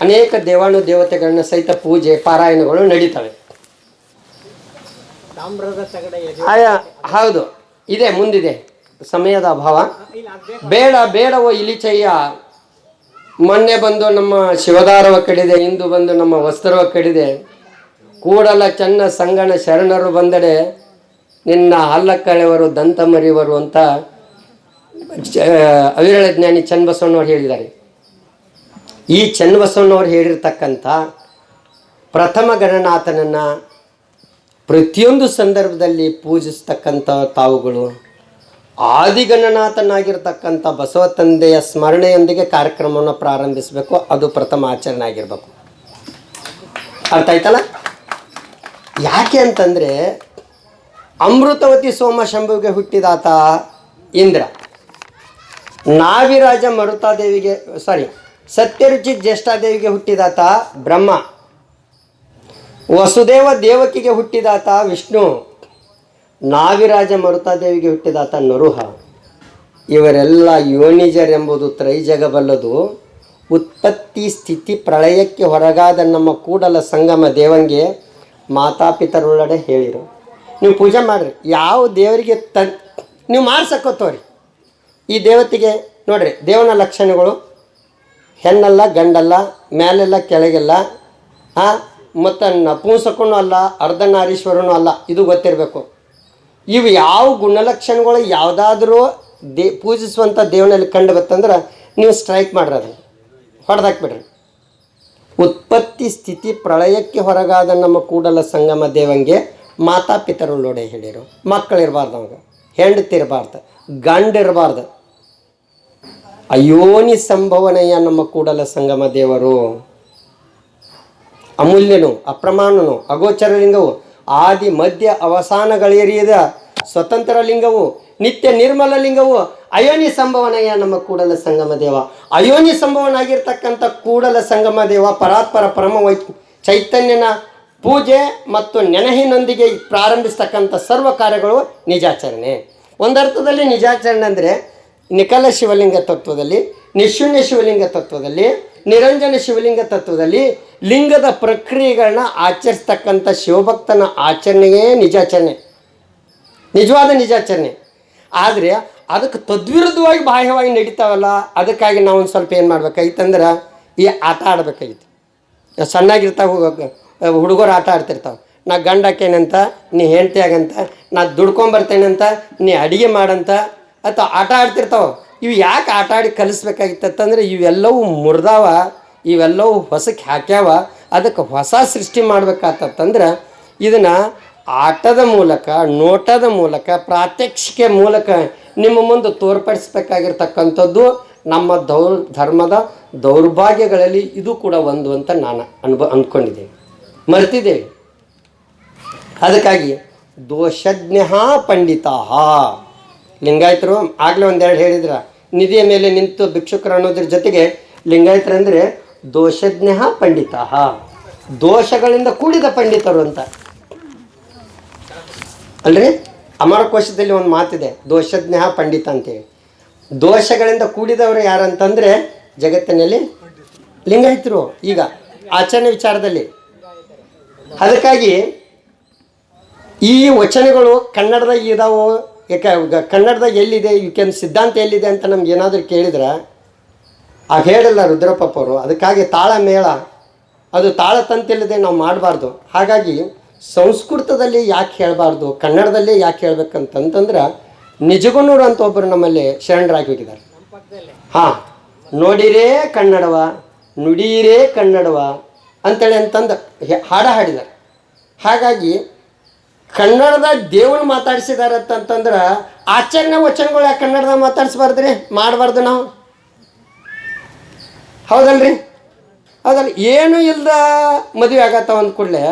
ಅನೇಕ ದೇವಾನು ದೇವತೆಗಳನ್ನ ಸಹಿತ ಪೂಜೆ, ಪಾರಾಯಣಗಳು ನಡೀತವೆ. ಹೌದು. ಇದೆ ಮುಂದಿದೆ. ಸಮಯದ ಅಭಾವ. ಬೇಡ ಬೇಡವೋ ಇಲಿಚಯ್ಯ. ಮೊನ್ನೆ ಬಂದು ನಮ್ಮ ಶಿವದಾರವ ಕಡಿದೆ ಇಂದು ಬಂದು ನಮ್ಮ ವಸ್ತ್ರವ ಕಡಿದೆ. ಕೂಡಲ ಚನ್ನ ಸಂಗಣ ಶರಣರು ಬಂದಡೆ ನಿನ್ನ ಹಲ್ಲಕ್ಕಳೆಯವರು ದಂತ ಮರಿಯವರು ಅಂತ ಅವಿರಳ ಜ್ಞಾನಿ ಚನ್ನಬಸವಣ್ಣವ್ರು ಹೇಳಿದ್ದಾರೆ. ಈ ಚನ್ನಬಸವಣ್ಣವ್ರು ಹೇಳಿರ್ತಕ್ಕಂಥ ಪ್ರಥಮ ಗಣನಾಥನನ್ನು ಪ್ರತಿಯೊಂದು ಸಂದರ್ಭದಲ್ಲಿ ಪೂಜಿಸ್ತಕ್ಕಂಥ ತಾವುಗಳು ಆದಿಗಣನಾಥನಾಗಿರ್ತಕ್ಕಂಥ ಬಸವ ತಂದೆಯ ಸ್ಮರಣೆಯೊಂದಿಗೆ ಕಾರ್ಯಕ್ರಮವನ್ನು ಪ್ರಾರಂಭಿಸಬೇಕು. ಅದು ಪ್ರಥಮ ಆಚರಣೆ ಆಗಿರಬೇಕು. ಅರ್ಥ ಆಯ್ತಲ್ಲ? ಯಾಕೆ ಅಂತಂದರೆ ಅಮೃತವತಿ ಸೋಮ ಶಂಭುವಿಗೆ ಹುಟ್ಟಿದಾತ ಇಂದ್ರ. ನಾವಿರಾಜ ಮರುತಾದೇವಿಗೆ ಸಾರಿ ಸತ್ಯರುಚಿ ಜ್ಯೇಷ್ಠಾದೇವಿಗೆ ಹುಟ್ಟಿದಾತ ಬ್ರಹ್ಮ. ವಸುದೇವ ದೇವಕಿಗೆ ಹುಟ್ಟಿದಾತ ವಿಷ್ಣು, ನಾಗಿರಾಜ ಮರುತಾದೇವಿಗೆ ಹುಟ್ಟಿದಾತ ನರುಹ. ಇವರೆಲ್ಲ ಯೋನಿಜರೆಂಬುದು ತ್ರೈಜಗಬಲ್ಲದು. ಉತ್ಪತ್ತಿ ಸ್ಥಿತಿ ಪ್ರಳಯಕ್ಕೆ ಹೊರಗಾದ ನಮ್ಮ ಕೂಡಲ ಸಂಗಮ ದೇವಂಗೆ ಮಾತಾಪಿತರೊಳಗಡೆ ಹೇಳಿರು. ನೀವು ಪೂಜೆ ಮಾಡಿರಿ. ಯಾವ ದೇವರಿಗೆ ತ ನೀವು ಮಾಡ್ಸಕ್ಕೋತವ್ರಿ ಈ ದೇವತೆಗೆ ನೋಡ್ರಿ, ದೇವನ ಲಕ್ಷಣಗಳು. ಹೆಣ್ಣಲ್ಲ, ಗಂಡಲ್ಲ ಮೇಲೆಲ್ಲ ಕೆಳಗೆಲ್ಲ ಹಾಂ ಮತ್ತು ನಪುಂಸಕನೂ ಅಲ್ಲ, ಅರ್ಧನಾರೀಶ್ವರನೂ ಅಲ್ಲ, ಇದು ಗೊತ್ತಿರಬೇಕು. ಇವು ಯಾವ ಗುಣಲಕ್ಷಣಗಳು ಯಾವುದಾದ್ರೂ ದೇ ಪೂಜಿಸುವಂಥ ದೇವನಲ್ಲಿ ಕಂಡು ಬತ್ತಂದ್ರೆ ನೀವು ಸ್ಟ್ರೈಕ್ ಮಾಡ್ರಿ ಅದನ್ನು. ಹೊಡೆದಾಕ್ಬಿಡ್ರಿ ಉತ್ಪತ್ತಿ ಸ್ಥಿತಿ ಪ್ರಳಯಕ್ಕೆ ಹೊರಗಾದ ನಮ್ಮ ಕೂಡಲ ಸಂಗಮ ದೇವಂಗೆ ಮಾತಾಪಿತರೊಳೊಡೆ ಹೇಳಿರು. ಮಕ್ಕಳಿರಬಾರ್ದು ಅವಾಗ. ಹೆಂಡತಿರಬಾರ್ದು. ಗಂಡಿರಬಾರ್ದು. ಅಯೋನಿ ಸಂಭವನೆಯ ನಮ್ಮ ಕೂಡಲ ಸಂಗಮ ದೇವರು. ಅಮೂಲ್ಯನು, ಅಪ್ರಮಾಣನು ಅಗೋಚರ ಲಿಂಗವು ಆದಿ, ಮಧ್ಯ ಅವಸಾನಗಳೇರಿಯದ ಸ್ವತಂತ್ರ ಲಿಂಗವು, ನಿತ್ಯ ನಿರ್ಮಲ ಲಿಂಗವು, ಅಯೋನಿ ಸಂಭವನೆಯ ನಮ್ಮ ಕೂಡಲ ಸಂಗಮ ದೇವ. ಅಯೋನಿ ಸಂಭವನಾಗಿರ್ತಕ್ಕಂಥ ಕೂಡಲ ಸಂಗಮ ದೇವ ಪರಾತ್ಪರ ಪರಮ ವೈ ಚೈತನ್ಯನ ಪೂಜೆ ಮತ್ತು ನೆನಹಿನೊಂದಿಗೆ ಪ್ರಾರಂಭಿಸ್ತಕ್ಕಂಥ ಸರ್ವ ಕಾರ್ಯಗಳು ನಿಜಾಚರಣೆ. ಒಂದರ್ಥದಲ್ಲಿ ನಿಜಾಚರಣೆ ಅಂದರೆ ನಿಖಲ ಶಿವಲಿಂಗ ತತ್ವದಲ್ಲಿ, ನಿಶೂನ್ಯ ಶಿವಲಿಂಗ ತತ್ವದಲ್ಲಿ ನಿರಂಜನ ಶಿವಲಿಂಗ ತತ್ವದಲ್ಲಿ ಲಿಂಗದ ಪ್ರಕ್ರಿಯೆಗಳನ್ನ ಆಚರಿಸ್ತಕ್ಕಂಥ ಶಿವಭಕ್ತನ ಆಚರಣೆಯೇ ನಿಜಾಚರಣೆ. ನಿಜವಾದ ನಿಜಾಚರಣೆ. ಆದರೆ ಅದಕ್ಕೆ ತದ್ವಿರುದ್ಧವಾಗಿ ಬಾಹ್ಯವಾಗಿ ನಡೀತಾವಲ್ಲ, ಅದಕ್ಕಾಗಿ ನಾವು ಒಂದು ಸ್ವಲ್ಪ ಏನು ಮಾಡ್ಬೇಕಾಗಿತ್ತಂದ್ರೆ ಈ ಆಟ ಆಡಬೇಕಾಗಿತ್ತು. ಸಣ್ಣಾಗಿರ್ತಾವ ಹುಡುಗರು ಆಟ ಆಡ್ತಿರ್ತಾವೆ. ನಾ ಗಂಡ ಹಾಕೇನಂತ ನೀ ಹೆಂಡತಿ ಆಗಂತ ನಾ ದುಡ್ಕೊಂಬರ್ತೇನಂತ, ನೀ ಅಡುಗೆ ಮಾಡಂತ, ಅಥವಾ ಆಟ ಆಡ್ತಿರ್ತಾವ. ಇವು ಯಾಕೆ ಆಟ ಆಡಿ ಕಲಿಸ್ಬೇಕಾಗಿತ್ತಂದ್ರೆ ಇವೆಲ್ಲವೂ ಮುರಿದಾವ, ಇವೆಲ್ಲವೂ ಹೊಸಕ್ಕೆ ಹಾಕ್ಯಾವ. ಅದಕ್ಕೆ ಹೊಸ ಸೃಷ್ಟಿ ಮಾಡ್ಬೇಕಾತಂದ್ರೆ ಇದನ್ನು ಆಟದ ಮೂಲಕ, ನೋಟದ ಮೂಲಕ, ಪ್ರಾತ್ಯಕ್ಷಿಕೆ ಮೂಲಕ ನಿಮ್ಮ ಮುಂದೆ ತೋರ್ಪಡಿಸ್ಬೇಕಾಗಿರ್ತಕ್ಕಂಥದ್ದು ನಮ್ಮ ದೌರ್, ಧರ್ಮದ ದೌರ್ಭಾಗ್ಯಗಳಲ್ಲಿ ಇದು ಕೂಡ ಒಂದು ಅಂತ ನಾನು ಅನ್ಬ ಅಂದ್ಕೊಂಡಿದ್ದೇನೆ ಮರೆತಿದ್ದೇವೆ. ಅದಕ್ಕಾಗಿ ದೋಷಜ್ಞ ಪಂಡಿತ ಲಿಂಗಾಯತರು ಆಗಲೇ ಒಂದೆರಡು ಹೇಳಿದ್ರ ನಿಧಿಯ ಮೇಲೆ ನಿಂತು ಭಿಕ್ಷುಕರು ಅನ್ನೋದ್ರ ಜೊತೆಗೆ ಲಿಂಗಾಯತರಂದರೆ ದೋಷಜ್ಞ ಪಂಡಿತ. ದೋಷಗಳಿಂದ ಕೂಡಿದ ಪಂಡಿತರು ಅಂತ. ಅಲ್ರಿ? ಅಮರಕೋಶದಲ್ಲಿ ಒಂದು ಮಾತಿದೆ, ದೋಷಜ್ಞ ಪಂಡಿತ ಅಂತೇಳಿ. ದೋಷಗಳಿಂದ ಕೂಡಿದವರು ಯಾರಂತಂದರೆ ಜಗತ್ತಿನಲ್ಲಿ ಲಿಂಗಾಯತರು. ಈಗ ಆಚರಣೆ ವಿಚಾರದಲ್ಲಿ ಅದಕ್ಕಾಗಿ ಈ ವಚನಗಳು ಕನ್ನಡದಾಗ ಇದಾವೋ ಯಾಕೆ ಕನ್ನಡದಾಗ ಎಲ್ಲಿದೆ ಯು ಕ್ಯಾನ್ ಸಿದ್ಧಾಂತ ಎಲ್ಲಿದೆ ಅಂತ ನಮ್ಗೆ ಏನಾದರೂ ಕೇಳಿದ್ರೆ, ಆ ಹೇಳಲ್ಲ ರುದ್ರಪ್ಪ ಅವರು, ಅದಕ್ಕಾಗಿ ತಾಳ ಮೇಳ, ಅದು ತಾಳ ತಂತಿಲ್ಲದೆ ನಾವು ಮಾಡಬಾರ್ದು. ಹಾಗಾಗಿ ಸಂಸ್ಕೃತದಲ್ಲಿ ಯಾಕೆ ಹೇಳಬಾರ್ದು, ಕನ್ನಡದಲ್ಲೇ ಯಾಕೆ ಹೇಳ್ಬೇಕಂತಂತಂದ್ರೆ ನಿಜಗುನೂರು ಅಂತ ಒಬ್ಬರು ನಮ್ಮಲ್ಲಿ ಶರಣರಾಗಿ ಹೋಗಿದ್ದಾರೆ. ಹಾಂ, ನೋಡಿರೇ ಕನ್ನಡವ ನುಡಿಯಿರೇ ಕನ್ನಡವ ಅಂತೇಳಿ ಅಂತಂದು ಹಾಡ ಹಾಡಿದ್ದಾರೆ. ಹಾಗಾಗಿ ಕನ್ನಡದ ದೇವನ ಮಾತಾಡಿಸಿದಾರೆ ಅಂತಂದ್ರ ಆಚರಣೆ ವಚನಗಳು ಯಾಕೆ ಕನ್ನಡದಾಗ ಮಾತಾಡಿಸ್ಬಾರ್ದ್ರಿ? ಮಾಡಬಾರ್ದು ನಾವು. ಹೌದಲ್ರಿ? ಹೌದಲ್ಲ ಏನು ಇಲ್ಲದ ಮದುವೆ ಆಗತ್ತ ಅಂದ ಕೂಡಲೇ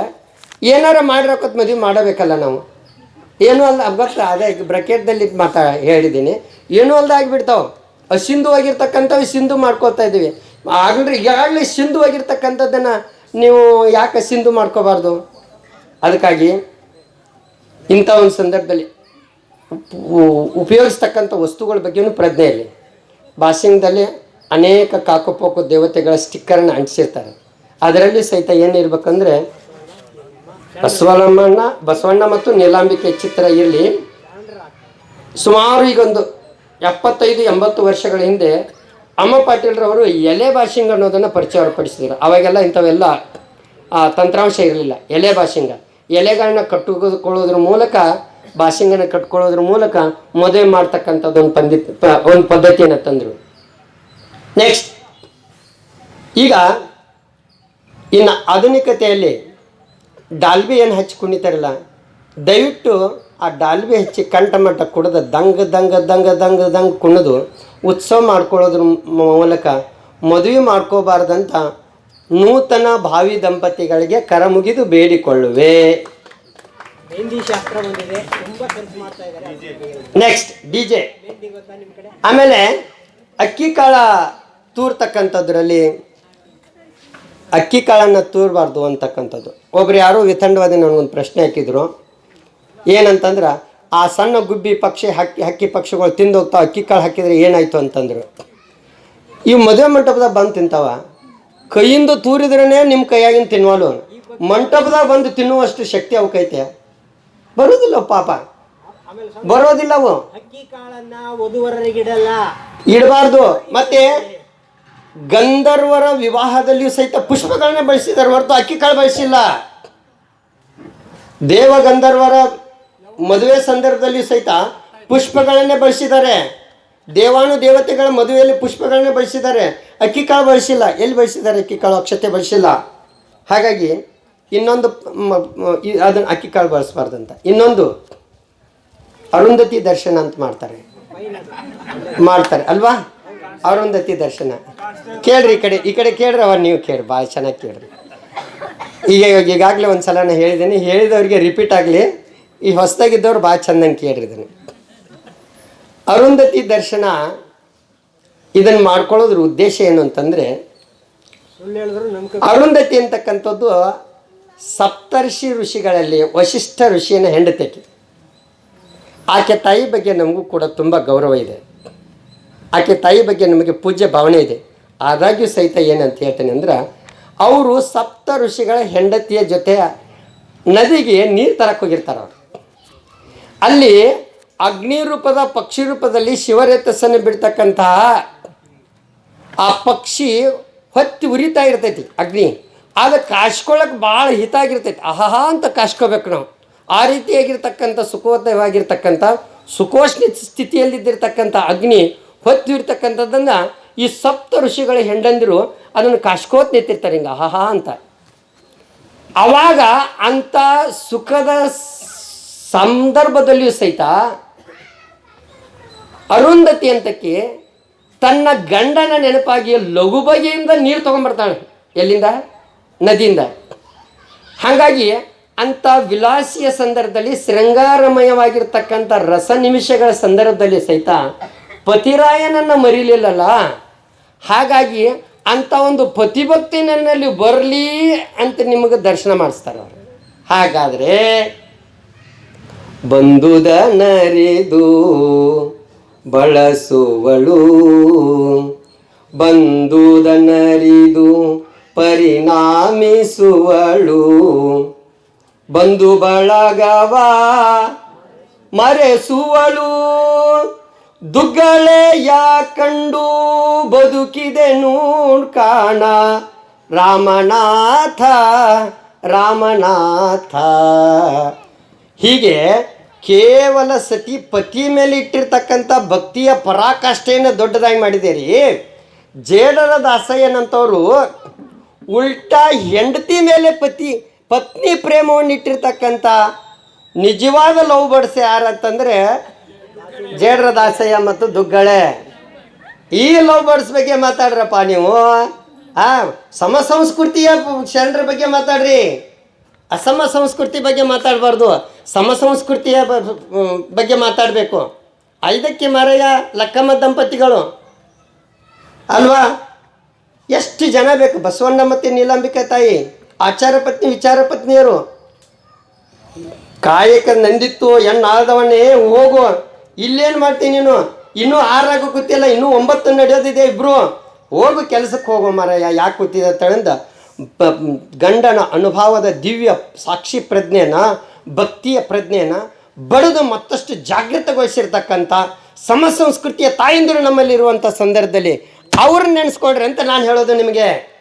ಏನಾರ ಮಾಡಿರೋಕತ್ ಮದುವೆ ಮಾಡಬೇಕಲ್ಲ ನಾವು. ಏನೂ ಅಲ್ಲ ಗೊತ್ತ? ಅದೇ ಬ್ರಕೆಟ್ದಲ್ಲಿ ಮಾತಾ ಹೇಳಿದ್ದೀನಿ ಏನೂ ಅಲ್ದ ಆಗಿಬಿಡ್ತಾವೆ. ಅಸಿಂಧುವಾಗಿರ್ತಕ್ಕಂಥವು ಸಿಂಧು ಮಾಡ್ಕೋತಾ ಇದ್ದೀವಿ. ಆಗಲ್ರಿ, ಈಗಾಗಲೇ ಸಿಂಧುವಾಗಿರ್ತಕ್ಕಂಥದ್ದನ್ನು ನೀವು ಯಾಕೆ ಸಿಂಧು ಮಾಡ್ಕೋಬಾರ್ದು? ಅದಕ್ಕಾಗಿ ಇಂಥ ಒಂದು ಸಂದರ್ಭದಲ್ಲಿ ಉಪ್- ಉಪಯೋಗಿಸ್ತಕ್ಕಂಥ ವಸ್ತುಗಳ ಬಗ್ಗೆಯೂ ಪ್ರಜ್ಞೆ ಇರಲಿ. ಭಾಷಣದಲ್ಲಿ ಅನೇಕ ಕಾಕುಪೋಕು ದೇವತೆಗಳ ಸ್ಟಿಕ್ಕರನ್ನು ಅಂಟಿಸಿರ್ತಾರೆ. ಅದರಲ್ಲಿ ಸಹಿತ ಏನಿರ್ಬೇಕಂದ್ರೆ ಬಸವನಮ್ಮಣ್ಣ ಬಸವಣ್ಣ ಮತ್ತು ನೀಲಾಂಬಿಕೆ ಚಿತ್ರ ಇರಲಿ. ಸುಮಾರು ಈಗೊಂದು ಎಪ್ಪತ್ತೈದು, ಎಂಬತ್ತು ವರ್ಷಗಳ ಹಿಂದೆ ಅಮ್ಮ ಪಾಟೀಲ್ರವರು ಎಲೆ ಭಾಷಿಂಗ್ ಅನ್ನೋದನ್ನು ಪರಿಚಯಪಡಿಸಿದ್ರು. ಅವಾಗೆಲ್ಲ ಇಂಥವೆಲ್ಲ ತಂತ್ರಾಂಶ ಇರಲಿಲ್ಲ. ಎಲೆ ಭಾಷಿಂಗ ಎಲೆಗಳನ್ನ ಕಟ್ಟುಕೊಳ್ಳೋದ್ರ ಮೂಲಕ ಭಾಷಿಂಗನ ಕಟ್ಕೊಳ್ಳೋದ್ರ ಮೂಲಕ ಮದುವೆ ಮಾಡ್ತಕ್ಕಂಥದ್ದು ಒಂದು ಒಂದು ಪದ್ಧತಿಯನ್ನು ತಂದರು. ನೆಕ್ಸ್ಟ್ ಈಗ ಇನ್ನು ಆಧುನಿಕತೆಯಲ್ಲಿ ಡಾಲ್ಬಿ ಏನು ಹಚ್ಚಿ ಕುಣಿತಾರಲ್ಲ, ದಯವಿಟ್ಟು ಆ ಡಾಲ್ಬಿ ಹಚ್ಚಿ ಕಂಠ ಮಟ್ಟ ಕುಡಿದ ದಂಗ ದಂಗ ದಂಗ ದಂಗ ದಂಗ ಕುಣಿದು ಉತ್ಸವ ಮಾಡ್ಕೊಳ್ಳೋದ್ರ ಮೂಲಕ ಮದುವೆ ಮಾಡ್ಕೋಬಾರ್ದಂತ ನೂತನ ಭಾವಿ ದಂಪತಿಗಳಿಗೆ ಕರ ಮುಗಿದು ಬೇಡಿಕೊಳ್ಳುವೆ. ನೆಕ್ಸ್ಟ್ ಡಿ ಜೆ ಆಮೇಲೆ ಅಕ್ಕಿ ಕಾಳ ತೂರ್ತಕ್ಕಂಥದ್ರಲ್ಲಿ ಅಕ್ಕಿ ಕಾಳನ್ನು ತೂರಬಾರ್ದು ಅಂತಕ್ಕಂಥದ್ದು. ಒಬ್ರು ಯಾರೋ ವಿತಂಡವಾದಿ ನನಗೊಂದು ಪ್ರಶ್ನೆ ಹಾಕಿದ್ರು. ಏನಂತಂದ್ರೆ ಆ ಸಣ್ಣ ಗುಬ್ಬಿ ಪಕ್ಷಿ ಹಕ್ಕಿ ಹಕ್ಕಿ ಪಕ್ಷಿಗಳು ತಿಂದು ಹೋಗ್ತಾವ ಅಕ್ಕಿ ಕಾಳು ಹಾಕಿದ್ರೆ ಏನಾಯ್ತು ಅಂತಂದರು. ಇವು ಮದುವೆ ಮಂಟಪದಾಗ ಬಂದು ತಿಂತಾವ. ಕೈಯಿಂದ ತೂರಿದ್ರೇ ನಿಮ್ಮ ಕೈಯಾಗಿನ ತಿನ್ವಲು ಮಂಟಪದಾಗ ಬಂದು ತಿನ್ನುವಷ್ಟು ಶಕ್ತಿ ಅವಕೈತೆ. ಬರೋದಿಲ್ಲ ಪಾಪ. ಬರೋದಿಲ್ಲ ಅವು ಇಡಬಾರ್ದು. ಮತ್ತೆ ಗಂಧರ್ವರ ವಿವಾಹದಲ್ಲಿಯೂ ಸಹಿತ ಪುಷ್ಪಗಳನ್ನೇ ಬಳಸಿದ್ದಾರೆ ಹೊರತು ಅಕ್ಕಿ ಕಾಳು ಬಳಸಿಲ್ಲ. ದೇವ ಗಂಧರ್ವರ ಮದುವೆ ಸಂದರ್ಭದಲ್ಲಿಯೂ ಸಹಿತ ಪುಷ್ಪಗಳನ್ನೇ ಬಳಸಿದ್ದಾರೆ. ದೇವಾನು ದೇವತೆಗಳ ಮದುವೆಯಲ್ಲಿ ಪುಷ್ಪಗಳನ್ನೇ ಬಳಸಿದ್ದಾರೆ. ಅಕ್ಕಿ ಕಾಳು ಬಳಸಿಲ್ಲ. ಎಲ್ಲಿ ಬಳಸಿದ್ದಾರೆ ಅಕ್ಕಿ ಕಾಳು? ಅಕ್ಷತೆ ಬಳಸಿಲ್ಲ. ಹಾಗಾಗಿ ಇನ್ನೊಂದು ಅದನ್ನ ಅಕ್ಕಿ ಕಾಳು ಬಳಸಬಾರ್ದಂತ. ಇನ್ನೊಂದು ಅರುಂಧತಿ ದರ್ಶನ ಅಂತ ಮಾಡ್ತಾರೆ. ಮಾಡ್ತಾರೆ, ಅಲ್ವಾ? ಅರುಂಧತಿ ದರ್ಶನ. ಕೇಳ್ರಿ ಈ ಕಡೆ ಈ ಕಡೆ ಕೇಳ್ರಿ ಅವ ನೀವು ಕೇಳ್ರಿ ಭಾಳ ಚೆನ್ನಾಗಿ ಕೇಳ್ರಿ. ಈಗ, ಈಗಾಗಲೇ ಒಂದು ಸಲ ನಾನು ಹೇಳಿದ್ದೀನಿ ಹೇಳಿದವ್ರಿಗೆ ರಿಪೀಟ್ ಆಗಲಿ. ಈ ಹೊಸದಾಗಿದ್ದವ್ರು ಭಾಳ ಚಂದಂಗೆ ಕೇಳ್ರಿ ಇದನ್ನು. ಅರುಂಧತಿ ದರ್ಶನ ಇದನ್ನು ಮಾಡ್ಕೊಳ್ಳೋದ್ರ ಉದ್ದೇಶ ಏನು ಅಂತಂದರೆ ಅರುಂಧತಿ ಅಂತಕ್ಕಂಥದ್ದು ಸಪ್ತರ್ಷಿ ಋಷಿಗಳಲ್ಲಿ ವಶಿಷ್ಠ ಋಷಿಯನ್ನು ಹೆಂಡತಿ ಆಕೆ ತಾಯಿ ಬಗ್ಗೆ ನಮಗೂ ಕೂಡ ತುಂಬ ಗೌರವ ಇದೆ. ಆಕೆ ತಾಯಿ ಬಗ್ಗೆ ನಮಗೆ ಪೂಜ್ಯ ಭಾವನೆ ಇದೆ. ಆದಾಗ್ಯೂ ಸಹಿತ ಏನಂತ ಹೇಳ್ತೇನೆ ಅಂದ್ರೆ ಅವರು ಸಪ್ತ ಋಷಿಗಳ ಹೆಂಡತಿಯ ಜೊತೆ ನದಿಗೆ ನೀರು ತರಕ್ಕೆ ಹೋಗಿರ್ತಾರೆ ಅವರು. ಅಲ್ಲಿ ಅಗ್ನಿ ರೂಪದ ಪಕ್ಷಿ ರೂಪದಲ್ಲಿ ಶಿವರೇತಸ್ಸನ್ನು ಬಿಡ್ತಕ್ಕಂತಹ ಆ ಪಕ್ಷಿ ಹೊತ್ತಿ ಉರಿತಾ ಇರ್ತೈತಿ ಅಗ್ನಿ. ಅದು ಕಾಶ್ಕೊಳಕ್ಕೆ ಭಾಳ ಹಿತ ಆಗಿರ್ತೈತಿ. ಅಹಹ ಅಂತ ಕಾಶ್ಕೋಬೇಕು ನಾವು. ಆ ರೀತಿಯಾಗಿರ್ತಕ್ಕಂಥ ಸುಖೋದಯವಾಗಿರ್ತಕ್ಕಂಥ ಸುಖೋಷ್ಣ ಸ್ಥಿತಿಯಲ್ಲಿದ್ದಿರ್ತಕ್ಕಂಥ ಅಗ್ನಿ ಹೊತ್ತಿ ಇರ್ತಕ್ಕಂಥದ್ದನ್ನು ಈ ಸಪ್ತ ಋಷಿಗಳ ಹೆಂಡಂದಿರು ಅದನ್ನು ಕಾಶ್ಕೋತ್ ನಿಂತಿರ್ತಾರೆ ಹಿಂಗೆ ಅಹಹ ಅಂತ. ಆವಾಗ ಅಂಥ ಸುಖದ ಸಂದರ್ಭದಲ್ಲಿಯೂ ಸಹಿತ ಅರುಂಧತಿ ಅಂತಕ್ಕೆ ತನ್ನ ಗಂಡನ ನೆನಪಾಗಿ ಲಘು ಬಗೆಯಿಂದ ನೀರು ತೊಗೊಂಬರ್ತಾಳೆ ಎಲ್ಲಿಂದ? ನದಿಯಿಂದ. ಹಾಗಾಗಿ ಅಂಥ ವಿಲಾಸಿಯ ಸಂದರ್ಭದಲ್ಲಿ ಶೃಂಗಾರಮಯವಾಗಿರ್ತಕ್ಕಂಥ ರಸ ನಿಮಿಷಗಳ ಸಂದರ್ಭದಲ್ಲಿ ಸಹಿತ ಪತಿರಾಯನನ್ನು ಮರಿಲಿಲ್ಲಲ್ಲ? ಹಾಗಾಗಿ ಅಂಥ ಒಂದು ಪತಿಭಕ್ತಿ ನನ್ನಲ್ಲಿ ಬರಲಿ ಅಂತ ನಿಮಗೆ ದರ್ಶನ ಮಾಡಿಸ್ತಾರೆ ಅವರು. ಹಾಗಾದರೆ ಬಂದುದ ನರಿದು ಬಳಸುವಳು. ಬಂಧುದನರಿದು ಪರಿಣಾಮಿಸುವಳು. ಬಂಧು ಬಳಗವ ಮರೆಸುವಳು. ದುಗ್ಗಳೆಯ ಕಂಡು ಬದುಕಿದೆ ಕಾಣ. ರಾಮನಾಥ ರಾಮನಾಥ. ಹೀಗೆ ಕೇವಲ ಸತಿ ಪತಿ ಮೇಲೆ ಇಟ್ಟಿರ್ತಕ್ಕಂಥ ಭಕ್ತಿಯ ಪರಾಕಾಷ್ಠೆಯನ್ನು ದೊಡ್ಡದಾಗಿ ಮಾಡಿದ್ದೀರಿ. ಜೇಡರ ದಾಸಯ್ಯನಂಥವ್ರು ಉಲ್ಟಾ ಹೆಂಡತಿ ಮೇಲೆ ಪತಿ, ಪತ್ನಿ ಪ್ರೇಮವನ್ನು ಇಟ್ಟಿರ್ತಕ್ಕಂಥ ನಿಜವಾದ ಲವ್ ಬರ್ಡ್ಸ್ ಯಾರಂತಂದರೆ ಜೇಡರ ದಾಸಯ್ಯ ಮತ್ತು ದುಗ್ಗಳೆ. ಈ ಲವ್ ಬರ್ಡ್ಸ್ ಬಗ್ಗೆ ಮಾತಾಡ್ರಪ್ಪ ನೀವು? ಆ, ಸಮ ಸಂಸ್ಕೃತಿಯ ಶರಣರ ಬಗ್ಗೆ ಮಾತಾಡ್ರಿ. ಅಸಮ ಸಂಸ್ಕೃತಿ ಬಗ್ಗೆ ಮಾತಾಡಬಾರ್ದು. ಸಮ ಸಂಸ್ಕೃತಿಯ ಬಗ್ಗೆ ಮಾತಾಡಬೇಕು. ಐದಕ್ಕೆ ಮರೆಯ ಲಕ್ಕಮ್ಮ ದಂಪತಿಗಳು. ಅಲ್ವಾ? ಎಷ್ಟು ಜನ ಬೇಕು? ಬಸವಣ್ಣ ಮತ್ತು ನೀಲಾಂಬಿಕೆ ತಾಯಿ, ಆಚಾರ ಪತ್ನಿ, ವಿಚಾರ ಪತ್ನಿಯರು. ಕಾಯಕ ನಂದಿತ್ತು ಎಣ್ಣಾದವನ್ನೇ ಹೋಗು. ಇಲ್ಲೇನು ಮಾಡ್ತೀನಿ ನೀನು? ಇನ್ನೂ ಆರಾಗ ಕೂತಿಲ್ಲ, ಇನ್ನೂ ಒಂಬತ್ತು ನಡೆಯೋದಿದೆ ಇಬ್ರು. ಹೋಗು, ಕೆಲಸಕ್ಕೆ ಹೋಗೋ ಮಾರಾಯ. ಯಾಕೆ ಕೂತಿದೆ ತಳೆಂದ ಗಂಡನ ಅನುಭವದ ದಿವ್ಯ ಸಾಕ್ಷಿ ಪ್ರಜ್ಞೆನ, ಭಕ್ತಿಯ ಪ್ರಜ್ಞೆನ ಬಡಿದು ಮತ್ತಷ್ಟು ಜಾಗೃತಗೊಳಿಸಿರ್ತಕ್ಕಂಥ ಸಮ ಸಂಸ್ಕೃತಿಯ ತಾಯಂದಿರು ನಮ್ಮಲ್ಲಿರುವಂಥ ಸಂದರ್ಭದಲ್ಲಿ ಅವ್ರನ್ನ ನೆನೆಸ್ಕೊಳ್ರಿ ಅಂತ ನಾನು ಹೇಳೋದು ನಿಮಗೆ.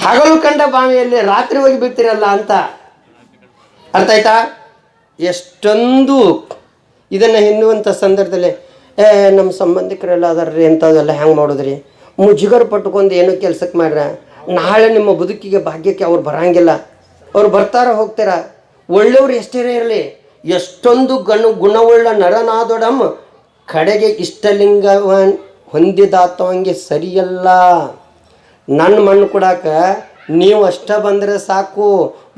ಹಗಲು ಕಂಡ ಬಾವಿಯಲ್ಲಿ ರಾತ್ರಿ ಹೋಗಿ ಬಿಡ್ತೀರಲ್ಲ ಅಂತ. ಅರ್ಥ ಆಯ್ತಾ? ಎಷ್ಟೊಂದು ಇದನ್ನು ಎನ್ನುವಂಥ ಸಂದರ್ಭದಲ್ಲಿ, ಏ, ನಮ್ಮ ಸಂಬಂಧಿಕರೆಲ್ಲ ಅದಾರ್ರಿ, ಎಂಥದೆಲ್ಲ ಹೆಂಗೆ ಮಾಡೋದ್ರಿ? ಮುಜುಗರ ಪಟ್ಕೊಂಡು ಏನೋ ಕೆಲ್ಸಕ್ಕೆ ಮಾಡ್ರ. ನಾಳೆ ನಿಮ್ಮ ಬದುಕಿಗೆ ಭಾಗ್ಯಕ್ಕೆ ಅವ್ರು ಬರಂಗಿಲ್ಲ. ಅವ್ರು ಬರ್ತಾರ ಹೋಗ್ತಾರ. ಒಳ್ಳೆಯವ್ರು ಎಷ್ಟೇ ಇರಲಿ, ಎಷ್ಟೊಂದು ಗಣ ಗುಣವುಳ್ಳ ನರನಾದೊಡಮ್ ಕಡೆಗೆ ಇಷ್ಟಲಿಂಗವ ಹೊಂದಿದಾತವಂಗೆ ಸರಿಯಲ್ಲ. ನನ್ನ ಮಣ್ಣು ಕೊಡಾಕ ನೀವು ಅಷ್ಟ ಬಂದರೆ ಸಾಕು,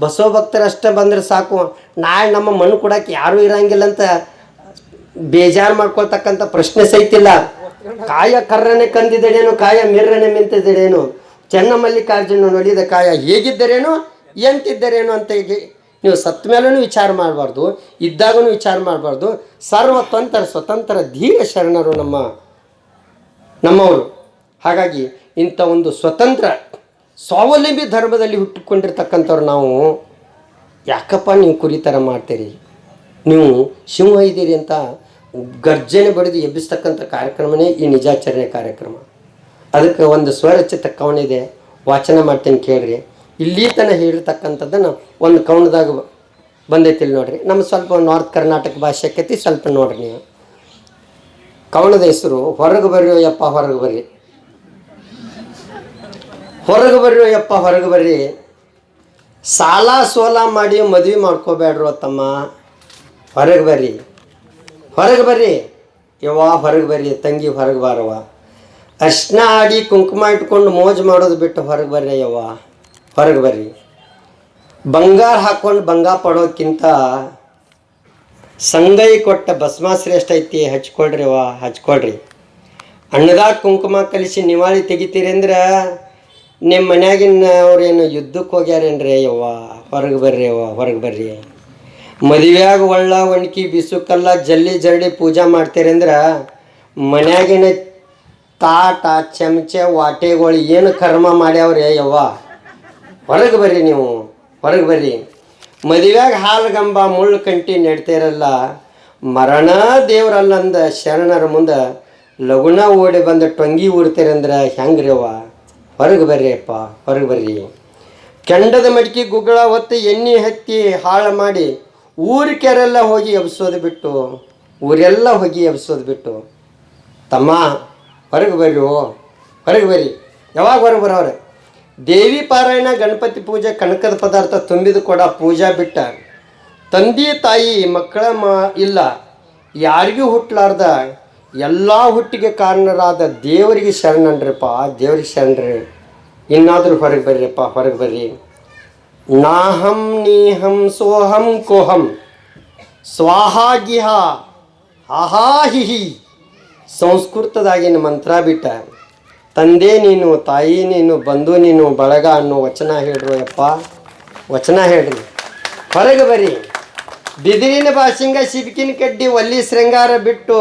ಬಸವ ಭಕ್ತರು ಅಷ್ಟ ಬಂದರೆ ಸಾಕು. ನಾಳೆ ನಮ್ಮ ಮಣ್ಣು ಕೊಡಕ್ಕೆ ಯಾರೂ ಇರಂಗಿಲ್ಲ ಅಂತ ಬೇಜಾರು ಮಾಡ್ಕೊಳ್ತಕ್ಕಂಥ ಪ್ರಶ್ನೆ ಸಹಿತಿಲ್ಲ ಕಾಯ ಕರ್ರನೆ ಕಂದಿದಡೇನು ಕಾಯ ಮಿರ್ರನೆ ಮಿಂತಿದಡೇನು ಚೆನ್ನಮಲ್ಲಿಕಾರ್ಜುನ ನೋಡಿದ ಕಾಯ ಹೇಗಿದ್ದರೇನು, ಎಂತಿದ್ದರೇನು ಅಂತ ಹೇಗೆ? ನೀವು ಸತ್ ಮೇಲೂ ವಿಚಾರ ಮಾಡಬಾರ್ದು ಇದ್ದಾಗೂ ವಿಚಾರ ಮಾಡಬಾರ್ದು. ಸರ್ವತಂತ್ರ ಸ್ವತಂತ್ರ ಧೀರ ಶರಣರು ನಮ್ಮ, ನಮ್ಮವರು. ಹಾಗಾಗಿ ಇಂಥ ಒಂದು ಸ್ವತಂತ್ರ, ಸ್ವಾವಲಂಬಿ ಧರ್ಮದಲ್ಲಿ ಹುಟ್ಟಿಕೊಂಡಿರ್ತಕ್ಕಂಥವ್ರು ನಾವು, ಯಾಕಪ್ಪ ನೀವು ಕುರಿತರ ಮಾಡ್ತೀರಿ? ನೀವು ಸಿಂಹ ಇದ್ದೀರಿ ಅಂತ ಗರ್ಜನೆ ಬಡಿದು ಎಬ್ಬಿಸ್ತಕ್ಕಂಥ ಕಾರ್ಯಕ್ರಮನೇ ಈ ನಿಜಾಚರಣೆ ಕಾರ್ಯಕ್ರಮ. ಅದಕ್ಕೆ ಒಂದು ಸ್ವರಚಿತ ಕವನಿದೆ ವಾಚನ ಮಾಡ್ತೀನಿ ಕೇಳ್ರಿ. ಇಲ್ಲಿ ತನಕ ಹೇಳಿರ್ತಕ್ಕಂಥದ್ದನ್ನು ಒಂದು ಕವನದಾಗ ಬಂದೈತಿ ಇಲ್ಲಿ ನೋಡ್ರಿ. ನಮ್ಮ ಸ್ವಲ್ಪ ನಾರ್ತ್ ಕರ್ನಾಟಕ ಭಾಷೆ ಆಕೈತಿ ಸ್ವಲ್ಪ ನೋಡ್ರಿ ನೀವು. ಕವನದ ಹೆಸರು ಹೊರಗೆ ಬರ್ರಿ ಯಪ್ಪ ಹೊರಗೆ ಬರ್ರಿ. ಹೊರಗೆ ಬರ್ರಿ ಯಪ್ಪ ಹೊರಗೆ ಬರ್ರಿ. ಸಾಲ ಸೋಲ ಮಾಡಿ ಮದುವೆ ಮಾಡ್ಕೋಬೇಡ್ರೋ ತಮ್ಮ ಹೊರಗೆ ಬರ್ರಿ. ಹೊರಗೆ ಬರ್ರಿ. ಯವ್ವ, ಹೊರಗೆ ಬರ್ರಿ, ತಂಗಿ ಹೊರಗೆ ಬಾರವ್ವ. ಅರ್ಶಿನ ಆಡಿ ಕುಂಕುಮ ಇಟ್ಕೊಂಡು ಮೋಜು ಮಾಡೋದು ಬಿಟ್ಟು ಹೊರಗೆ ಬರ್ರಿ ಯವ್ವ. ಹೊರಗೆ ಬರ್ರಿ. ಬಂಗಾರ ಹಾಕ್ಕೊಂಡು ಬಂಗ ಪಡೋಕ್ಕಿಂತ ಸಂಗೈ ಕೊಟ್ಟ ಭಸ್ಮ ಶ್ರೇಷ್ಠ ಐತಿ, ಹಚ್ಕೊಳ್ರಿ ಅವ್ವ ಹಚ್ಕೊಳ್ರಿ. ಅಣ್ಣದಾಗ ಕುಂಕುಮ ಕಲಿಸಿ ನಿವಾಳಿ ತೆಗಿತೀರಿ ಅಂದ್ರೆ ನಿಮ್ಮ ಮನ್ಯಾಗಿನ ಅವ್ರೇನು ಯುದ್ಧಕ್ಕೆ ಹೋಗ್ಯಾರೇನ್ರಿ ಯವ್ವ? ಹೊರಗೆ ಬರ್ರಿ ಯವ್ವ, ಹೊರಗೆ ಬರ್ರಿ. ಮದುವೆಯಾಗ ಒಳ್ಳ ಒಣಕಿ ಬಿಸುಕಲ್ಲ ಜಲ್ಲಿ ಜರಡಿ ಪೂಜಾ ಮಾಡ್ತೀರಿ ಅಂದ್ರೆ ಮನ್ಯಾಗಿನ ತಾಟ, ಚಮಚೆ, ವಾಟೆಗಳು ಏನು ಕರ್ಮ ಮಾಡ್ಯಾವ್ರಿ ಯವ್ವ? ಹೊರಗೆ ಬರ್ರಿ ನೀವು, ಹೊರಗೆ ಬರ್ರಿ. ಮದುವೆಯಾಗ ಹಾಲುಗಂಬ ಮುಳ್ಳು ಕಂಟಿ ನೆಡ್ತಿರಲ್ಲ, ಮರಣ ದೇವ್ರಲ್ಲಂದ ಶರಣರ ಮುಂದೆ ಲಗುನ ಓಡಿ ಬಂದು ಟೊಂಗಿ ಊಡ್ತೀರಂದ್ರೆ ಹೆಂಗ್ರಿ ಅವ್ವ ಹೊರಗೆ ಬರ್ರಿ ಅಪ್ಪ, ಹೊರಗೆ ಬರ್ರಿ. ಕೆಂಡದ ಮಡಿಕೆ ಗುಗ್ಗಳ ಹೊತ್ತು ಎಣ್ಣೆ ಹತ್ತಿ ಹಾಳು ಮಾಡಿ ಊರು ಕೆರೆಲ್ಲ ಹೋಗಿ ಎಬ್ಸೋದು ಬಿಟ್ಟು, ಊರೆಲ್ಲ ಹೋಗಿ ಎಬ್ಸೋದು ಬಿಟ್ಟು, ತಮ್ಮ, ಹೊರಗೆ ಬರ್ರಿ, ಓ, ಹೊರಗೆ ಬರ್ರಿ. ಯಾವಾಗ ಹೊರಗೆ ಬರೋರೆ ದೇವಿ ಪಾರಾಯಣ, ಗಣಪತಿ ಪೂಜೆ, ಕನಕದ ಪದಾರ್ಥ ತುಂಬಿದ ಕೊಡ ಪೂಜಾ ಬಿಟ್ಟ. ತಂದೆ, ತಾಯಿ, ಮಕ್ಕಳ ಮ, ಇಲ್ಲ. ಯಾರಿಗೂ ಹುಟ್ಟಲಾರ್ದ ಎಲ್ಲ ಹುಟ್ಟಿಗೆ ಕಾರಣರಾದ ದೇವರಿಗೆ ಶರಣನ್ರಿಪ್ಪ, ದೇವ್ರಿಗೆ ಶರಣ್ರಿ ಇನ್ನಾದರೂ ಹೊರಗೆ ಬರ್ರಿಪ್ಪ, ಹೊರಗೆ ಬರ್ರಿ. ನಾಹಂ ನೀಹಂ ಸೋಹಂ ಕೋಹಂ. ಸ್ವಾಹಾಗಿಹ ಅಹಾಹಿಹಿ ಸಂಸ್ಕೃತದಾಗಿನ ಮಂತ್ರ ಬಿಟ್ಟ. ತಂದೆ ನೀನು, ತಾಯಿ ನೀನು, ಬಂಧು ನೀನು, ಬಳಗ ಅನ್ನೋ ವಚನ ಹೇಳ್ರು ಯಪ್ಪ ವಚನ ಹೇಳ್ರಿ. ಹೊರಗೆ ಬರ್ರಿ. ಬಿದಿರಿನ ಬಾಸಿಂಗ ಶಿಬಿಕಿನ ಕಡ್ಡಿ ಒಲ್ಲಿ ಶೃಂಗಾರ ಬಿಟ್ಟು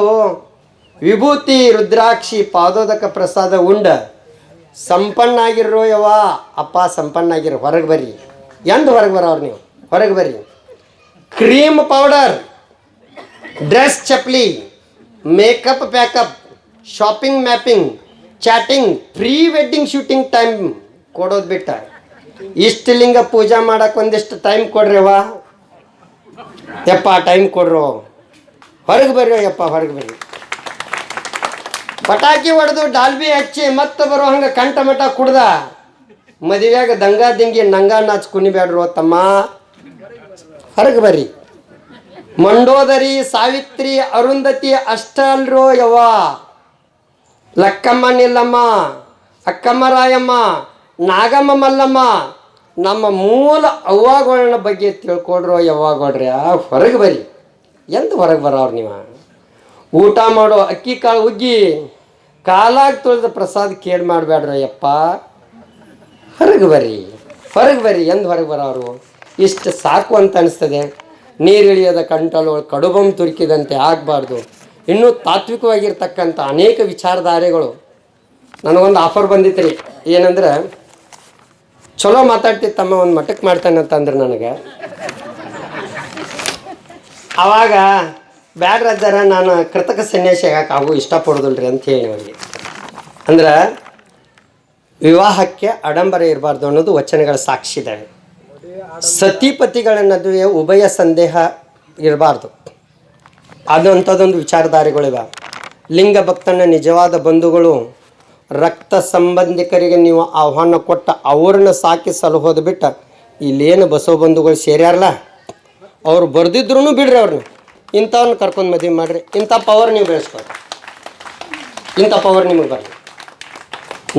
ವಿಭೂತಿ ರುದ್ರಾಕ್ಷಿ ಪಾದೋದಕ ಪ್ರಸಾದ ಉಂಡ. ಸಂಪನ್ನಾಗಿರೋ ಯವ ಅಪ್ಪ, ಸಂಪನ್ನಾಗಿರೋ. ಹೊರಗೆ ಬರ್ರಿ. ಎಂದು ಹೊರಗೆ ಬರೋರು ನೀವು? ಹೊರಗೆ ಬರ್ರಿ. Cream powder dress ಚಪ್ಲಿ makeup pack up shopping mapping chatting pre wedding shooting time ಕೊಡೋದು ಬಿಟ್ಟ. ಇಷ್ಟು ಲಿಂಗ ಪೂಜಾ ಮಾಡೋಕೆ ಒಂದಿಷ್ಟು ಟೈಮ್ ಕೊಡ್ರಿವ ಯಪ್ಪ ಟೈಮ್ ಕೊಡ್ರು. ಹೊರಗೆ ಬರ್ರಿ ಯಪ್ಪ, ಹೊರಗೆ ಬರ್ರಿ. ಪಟಾಕಿ ಹೊಡೆದು, ಡಾಲ್ಬಿ ಹಚ್ಚಿ ಮತ್ತೆ ಬರೋ ಹಂಗೆ ಕಂಠ ಮಠ ಕುಡ್ದ. ಮದುವೆಯಾಗ ದಂಗಾ ದಿಂಗಿ ನಂಗ ನಾಚ್ ಕುಣಿಬೇಡ್ರು ತಮ್ಮ? ಹೊರಗೆ ಬರ್ರಿ. ಮಂಡೋದರಿ, ಸಾವಿತ್ರಿ, ಅರುಂಧತಿ ಅಷ್ಟ ಅಲ್ರೋ ಯವ್ವ. ಲಕ್ಕಮ್ಮ ನಿಲ್ಲಮ್ಮ, ಅಕ್ಕಮ್ಮ ರಾಯಮ್ಮ, ನಾಗಮ್ಮ ಮಲ್ಲಮ್ಮ, ನಮ್ಮ ಮೂಲ ಅವ್ವಾಗೋಳನ ಬಗ್ಗೆ ತಿಳ್ಕೊಡ್ರೋ ಯವ್ವಾಗಳ್ರಿ ಹೊರಗೆ ಬರ್ರಿ. ಎಂತ ಹೊರಗೆ ಬರೋರು ನೀವು? ಊಟ ಮಾಡೋ ಅಕ್ಕಿ ಕಾಳು ಉಗ್ಗಿ, ಕಾಲಾಗಿ ತೊಳೆದ ಪ್ರಸಾದ ಕೇಳಿ ಮಾಡಬೇಡ್ರ ಯಪ್ಪ ಹೊರಗೆ ಬರ್ರಿ ಹೊರಗೆ ಬರ್ರಿ ಎಂದು ಹೊರಗೆ ಬರೋರು? ಇಷ್ಟು ಸಾಕು ಅಂತ ಅನಿಸ್ತದೆ. ನೀರಿಳಿಯದ ಕಂಟಲು ಕಡುಬಂ ತುರುಕಿದಂತೆ ಆಗಬಾರ್ದು. ಇನ್ನೂ ತಾತ್ವಿಕವಾಗಿರ್ತಕ್ಕಂಥ ಅನೇಕ ವಿಚಾರಧಾರೆಗಳು. ನನಗೊಂದು ಆಫರ್ ಬಂದಿತ್ತು ರೀ ಏನಂದ್ರೆ, ಚಲೋ ಮಾತಾಡ್ತಿ ತಮ್ಮ ಒಂದು ಮಟ್ಟಕ್ಕೆ ಮಾಡ್ತಾನೆ ಅಂತಂದ್ರೆ ನನಗೆ. ಆವಾಗ ಬ್ಯಾಡ್ರದ್ದಾರ ನಾನು ಕೃತಕ ಸನ್ಯಾಸಿ ಆಗಕ್ಕೆ ಆಗು ಇಷ್ಟಪಡೋದಿಲ್ರಿ ಅಂತ ಹೇಳಿ ಅವರಿಗೆ. ಅಂದ್ರೆ ವಿವಾಹಕ್ಕೆ ಆಡಂಬರ ಇರಬಾರ್ದು ಅನ್ನೋದು ವಚನಗಳ ಸಾಕ್ಷಿ ಇದ್ದಾವೆ ಸತಿಪತಿಗಳ ನಡುವೆ ಉಭಯ ಸಂದೇಹ ಇರಬಾರ್ದು. ಅದಂಥದ್ದೊಂದು ವಿಚಾರಧಾರೆಗಳಿವೆ. ಲಿಂಗ ಭಕ್ತನ ನಿಜವಾದ ಬಂಧುಗಳು, ರಕ್ತ ಸಂಬಂಧಿಕರಿಗೆ ನೀವು ಆಹ್ವಾನ ಕೊಟ್ಟ ಅವ್ರನ್ನ ಸಾಕಿ ಸಲಹೋದು ಬಿಟ್ಟ ಇಲ್ಲೇನು ಬಸವ ಬಂಧುಗಳು ಸೇರ್ಯಾರಲ್ಲ? ಅವ್ರು ಬರ್ದಿದ್ರು ಬಿಡ್ರಿ ಅವ್ರನ್ನ ಇಂಥವ್ರನ್ನ ಕರ್ಕೊಂಡು ಮದುವೆ ಮಾಡಿರಿ. ಇಂಥ ಪವರ್ ನೀವು ಬೆಳೆಸ್ಕೊಳ್ರಿ. ಇಂಥ ಪವರ್ ನಿಮಗೆ ಬರಲಿ.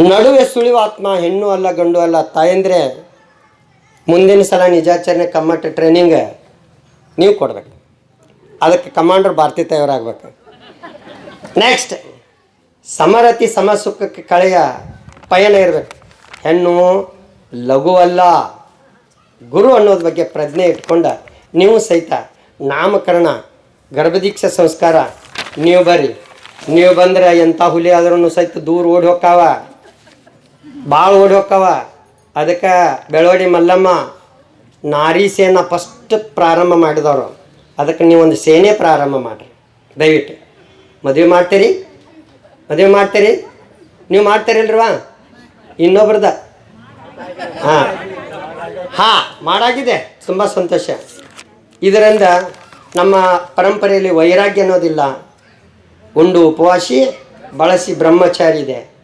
ನಡುವೆ ಸುಳಿವಾತ್ಮ, ಹೆಣ್ಣು ಅಲ್ಲ, ಗಂಡು ಅಲ್ಲ, ತಾಯಂದ್ರೆ ಮುಂದಿನ ಸಲ ನಿಜಾಚರಣೆ ಕಮ್ಮಟ ಟ್ರೈನಿಂಗ್ ನೀವು ಕೊಡ್ಬೇಕು. ಅದಕ್ಕೆ ಕಮಾಂಡರ್ ಭಾರತಿ ತಯಾರಾಗಬೇಕು ನೆಕ್ಸ್ಟ್ ಸಮರತಿ ಸಮ ಸುಖಕ್ಕೆ ಕಳೆಯ ಪಯಣ ಇರಬೇಕು. ಹೆಣ್ಣು ಲಘುವಲ್ಲ ಗುರು ಅನ್ನೋದ್ರ ಬಗ್ಗೆ ಪ್ರಜ್ಞೆ ಇಟ್ಕೊಂಡ ನೀವು ಸಹಿತ ನಾಮಕರಣ, ಗರ್ಭದೀಕ್ಷೆ ಸಂಸ್ಕಾರ, ನೀವು ಬರ್ರಿ. ನೀವು ಬಂದರೆ ಎಂಥ ಹುಲಿ ಆದ್ರೂ ಸಹಿತ ದೂರ ಓಡಿ ಹೋಕ್ಕಾವ ಭಾಳ ಓಡಿ ಹೋಕ್ಕವ. ಅದಕ್ಕೆ ಬೆಳವಡಿ ಮಲ್ಲಮ್ಮ ನಾರಿ ಸೇನಾ ಫಸ್ಟ್ ಪ್ರಾರಂಭ ಮಾಡಿದವರು. ಅದಕ್ಕೆ ನೀವು ಒಂದು ಸೇನೆ ಪ್ರಾರಂಭ ಮಾಡಿರಿ. ದಯವಿಟ್ಟು. ಮದುವೆ ಮಾಡ್ತೀರಿ? ಮದುವೆ ಮಾಡ್ತೀರಿ? ನೀವು ಮಾಡ್ತೀರಿಲ್ರವಾ ಇನ್ನೊಬ್ರದ? ಹಾಂ. ಹಾಂ, ಮಾಡಾಗಿದೆ. ತುಂಬ ಸಂತೋಷ. ಇದರಿಂದ ನಮ್ಮ ಪರಂಪರೆಯಲ್ಲಿ ವೈರಾಗ್ಯ ಅನ್ನೋದಿಲ್ಲ. ಉಂಡು ಉಪವಾಸಿ ಬಳಸಿ ಬ್ರಹ್ಮಚಾರಿ ಇದೆ.